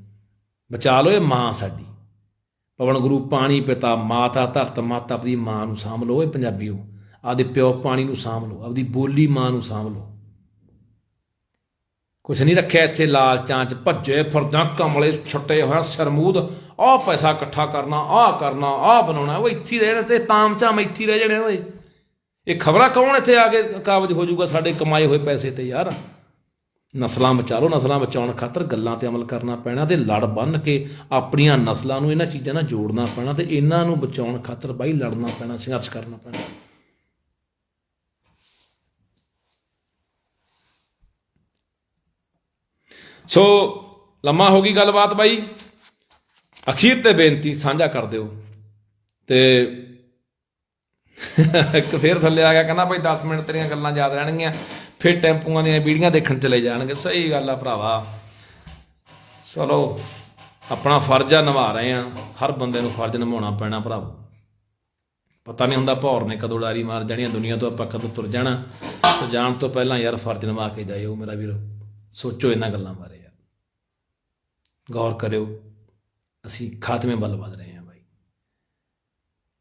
ਬਚਾ ਲਓ ਇਹ ਮਾਂ ਸਾਡੀ। ਪਵਨ ਗੁਰੂ ਪਾਣੀ ਪਿਤਾ ਮਾਤਾ ਧਰਤ ਮਾਤਾ ਆਪਣੀ ਮਾਂ ਨੂੰ ਸਾਂਭ ਲੋ ਇਹ ਪੰਜਾਬੀਓ। ਆਪਦੇ ਪਿਓ ਪਾਣੀ ਨੂੰ ਸਾਂਭ ਲਓ, ਆਪਦੀ ਬੋਲੀ ਮਾਂ ਨੂੰ ਸਾਂਭ ਲੋ ਕੁਛ ਨਹੀਂ ਰੱਖਿਆ ਇੱਥੇ ਲਾਲਚਾਂ ਚ ਭੱਜੇ ਫਿਰਦਾ ਕਮਲੇ ਛੁੱਟੇ ਹੋਇਆ ਸਰਮੂਦ। ਆਹ ਪੈਸਾ ਇਕੱਠਾ ਕਰਨਾ, ਆਹ ਕਰਨਾ, ਆਹ ਬਣਾਉਣਾ, ਉਹ ਇੱਥੇ ਹੀ ਰਹਿਣ ਤੇ ਤਾਮਚਾਮ ਇੱਥੇ ਰਹਿ ਜਾਣੇ ਓਏ। ਇਹ ਖਬਰਾਂ ਕੌਣ ਇੱਥੇ ਆ ਕੇ ਕਾਬਜ ਹੋ ਜਾਊਗਾ ਸਾਡੇ ਕਮਾਏ ਹੋਏ ਪੈਸੇ ਤੇ ਯਾਰ? ਨਸਲਾਂ ਬਚਾ ਲਓ ਨਸਲਾਂ ਬਚਾਉਣ ਖਾਤਰ ਗੱਲਾਂ ਤੇ ਅਮਲ ਕਰਨਾ ਪੈਣਾ ਤੇ ਲੜ ਬੰਨ ਕੇ ਆਪਣੀਆਂ ਨਸਲਾਂ ਨੂੰ ਇਹਨਾਂ ਚੀਜ਼ਾਂ ਨਾਲ ਜੋੜਨਾ ਪੈਣਾ ਤੇ ਇਹਨਾਂ ਨੂੰ ਬਚਾਉਣ ਖਾਤਰ ਬਾਈ ਲੜਨਾ ਪੈਣਾ, ਸੰਘਰਸ਼ ਕਰਨਾ ਪੈਣਾ। ਸੋ ਲੰਮਾ ਹੋ ਗਈ ਗੱਲਬਾਤ ਬਾਈ। ਅਖੀਰ ਤੇ ਬੇਨਤੀ ਸਾਂਝਾ ਕਰ ਦਿਓ। ਤੇ ਇੱਕ ਫੇਰ ਥੱਲੇ ਆ ਗਿਆ, ਕਹਿੰਦਾ ਭਾਈ 10 ਮਿੰਟ ਤੇਰੀਆਂ ਗੱਲਾਂ ਯਾਦ ਰਹਿਣਗੀਆਂ, ਫਿਰ ਟੈਂਪੂਆਂ ਦੀਆਂ ਵੀਡੀਆਂ ਦੇਖਣ ਚਲੇ ਜਾਣਗੇ। ਸਹੀ ਗੱਲ ਆ ਭਰਾਵਾ। ਚਲੋ, ਆਪਣਾ ਫਰਜ਼ ਆ ਨਿਭਾ ਰਹੇ ਆ। ਹਰ ਬੰਦੇ ਨੂੰ ਫਰਜ਼ ਨਿਭਾਉਣਾ ਪੈਣਾ ਭਰਾਵੋ। ਪਤਾ ਨਹੀਂ ਹੁੰਦਾ ਭੌਰ ਨੇ ਕਦੋਂ ਲਾਰੀ ਮਾਰ ਜਾਣੀ ਆ, ਦੁਨੀਆ ਤੋਂ ਆਪਾਂ ਕਦੋਂ ਤੁਰ ਜਾਣਾ। ਤੇ ਜਾਣ ਤੋਂ ਪਹਿਲਾਂ ਯਾਰ ਫਰਜ਼ ਨਿਭਾ ਕੇ ਜਾਇਓ ਮੇਰਾ ਵੀਰੋ। ਸੋਚੋ ਇਹਨਾਂ ਗੱਲਾਂ ਬਾਰੇ ਯਾਰ। ਗੌਰ ਕਰਿਓ, ਅਸੀਂ ਖਾਤਮੇ ਵੱਲ ਵਧ ਰਹੇ ਹਾਂ ਬਾਈ।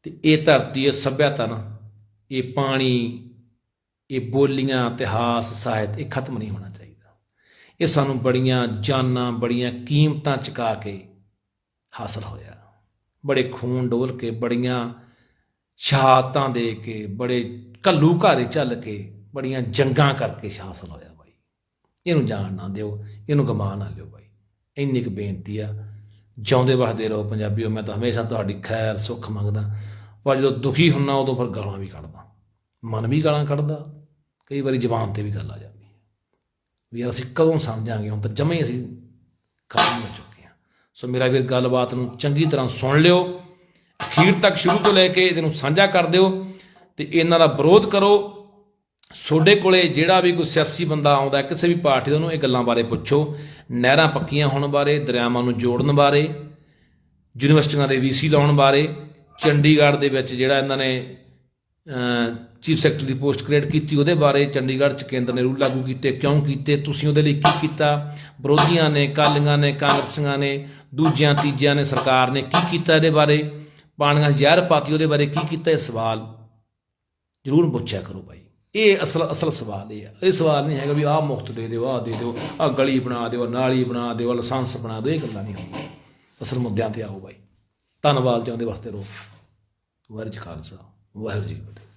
ਤੇ ਇਹ ਧਰਤੀ, ਇਹ ਸੱਭਿਅਤਾ ਨਾ, ਇਹ ਪਾਣੀ, ਇਹ ਬੋਲੀਆਂ, ਇਤਿਹਾਸ, ਸਾਹਿਤ, ਇਹ ਖਤਮ ਨਹੀਂ ਹੋਣਾ ਚਾਹੀਦਾ। ਇਹ ਸਾਨੂੰ ਬੜੀਆਂ ਜਾਨਾਂ, ਬੜੀਆਂ ਕੀਮਤਾਂ ਚੁਕਾ ਕੇ ਹਾਸਲ ਹੋਇਆ। ਬੜੇ ਖੂਨ ਡੋਲ ਕੇ, ਬੜੀਆਂ ਸ਼ਹਾਦਤਾਂ ਦੇ ਕੇ, ਬੜੇ ਘੱਲੂ ਘਾਰੇ ਚੱਲ ਕੇ, ਬੜੀਆਂ ਜੰਗਾਂ ਕਰਕੇ ਹਾਸਲ ਹੋਇਆ। ਇਹਨੂੰ ਜਾਣ ਨਾ ਦਿਓ, ਇਹਨੂੰ ਗਮਾ ਨਾ ਲਿਓ ਬਾਈ। ਇੰਨੀ ਕੁ ਬੇਨਤੀ ਆ। ਜਿਉਂਦੇ ਵਸਦੇ ਰਹੋ ਪੰਜਾਬੀਓ, ਮੈਂ ਤਾਂ ਹਮੇਸ਼ਾ ਤੁਹਾਡੀ ਖੈਰ, ਸੁੱਖ ਮੰਗਦਾ। ਪਰ ਜਦੋਂ ਦੁਖੀ ਹੁੰਨਾ, ਉਦੋਂ ਫਿਰ ਗਾਲਾਂ ਵੀ ਕੱਢਦਾ। ਮਨ ਵੀ ਗਾਲਾਂ ਕੱਢਦਾ। ਕਈ ਵਾਰੀ ਜ਼ਬਾਨ ਤੇ ਵੀ ਗੱਲ ਆ ਜਾਂਦੀ ਹੈ ਵੀ ਯਾਰ ਅਸੀਂ ਕਦੋਂ ਸਮਝਾਂਗੇ ਹੁਣ ਤਾਂ ਜਮੇ ਹੀ ਅਸੀਂ ਖਤਮ ਹੋ ਚੁੱਕੇ ਹਾਂ। ਸੋ ਮੇਰਾ ਵੀਰ, ਗੱਲਬਾਤ ਨੂੰ ਚੰਗੀ ਤਰ੍ਹਾਂ ਸੁਣ ਲਿਓ। ਅਖੀਰ ਤੱਕ ਸ਼ੁਰੂ ਤੋਂ ਲੈ ਕੇ ਇਹਨੂੰ ਸਾਂਝਾ ਕਰ ਦਿਓ। ਤੇ ਇਹਨਾਂ ਦਾ ਵਿਰੋਧ ਕਰੋ। ਤੁਹਾਡੇ ਕੋਲੇ ਜਿਹੜਾ ਵੀ ਕੋਈ ਸਿਆਸੀ ਬੰਦਾ ਆਉਂਦਾ, ਕਿਸੇ ਵੀ ਪਾਰਟੀ ਦਾ, ਉਹਨੂੰ ਇਹ ਗੱਲਾਂ ਬਾਰੇ ਪੁੱਛੋ। ਨਹਿਰਾਂ ਪੱਕੀਆਂ ਹੋਣ ਬਾਰੇ, ਦਰਿਆਵਾਂ ਨੂੰ ਜੋੜਨ ਬਾਰੇ, ਯੂਨੀਵਰਸਿਟੀਆਂ ਦੇ ਵੀਸੀ ਲਾਉਣ ਬਾਰੇ, ਚੰਡੀਗੜ੍ਹ ਦੇ ਵਿੱਚ ਜਿਹੜਾ ਇਹਨਾਂ ਨੇ ਚੀਫ ਸੈਕਟਰੀ ਦੀ ਪੋਸਟ ਕ੍ਰੀਏਟ ਕੀਤੀ, ਉਹਦੇ ਬਾਰੇ ਚੰਡੀਗੜ੍ਹ ਚ ਕੇਂਦਰ ਨੇ ਰੂਲ ਲਾਗੂ ਕੀਤੇ। ਕਿਉਂ ਕੀਤੇ? ਤੁਸੀਂ ਉਹਦੇ ਲਈ ਕੀ ਕੀਤਾ? ਵਿਰੋਧੀਆਂ ਨੇ ਕਾਲੀਆਂ ਨੇ, ਕਾਂਗਰਸੀਆਂ ਨੇ, ਦੂਜਿਆਂ, ਤੀਜਿਆਂ ਨੇ, ਸਰਕਾਰ ਨੇ ਕੀ ਕੀਤਾ ਇਹਦੇ ਬਾਰੇ? ਪਾਣੀਆਂ ਜ਼ਹਿਰ ਪਾਤੀ, ਉਹਦੇ ਬਾਰੇ ਕੀ ਕੀਤਾ ਇਹ ਸਵਾਲ? ਜ਼ਰੂਰ ਪੁੱਛਿਆ ਕਰੋ ਭਾਈ। ਇਹ ਅਸਲ ਅਸਲ ਸਵਾਲ ਇਹ ਆ। ਇਹ ਸਵਾਲ ਨਹੀਂ ਹੈਗਾ ਵੀ ਆਹ ਮੁਫਤ ਦੇ ਦਿਓ, ਆਹ ਦੇ ਦਿਓ, ਆਹ ਗਲੀ ਬਣਾ ਦਿਓ ਨਾਲੀ ਬਣਾ ਦਿਓ ਲਾਇਸੈਂਸ ਬਣਾ ਦਿਓ, ਇਹ ਗੱਲਾਂ ਨਹੀਂ ਹੁੰਦੀਆਂ। ਅਸਲ ਮੁੱਦਿਆਂ ਤੇ ਆਓ ਬਾਈ। ਧੰਨਵਾਦ ਚਾਹੁੰਦੇ ਵਾਸਤੇ ਰੋ ਵਾਹਿਗੁਰੂ ਖਾਲਸਾ, ਵਾਹਿਗੁਰੂ ਜੀ ਫਤਿਹ।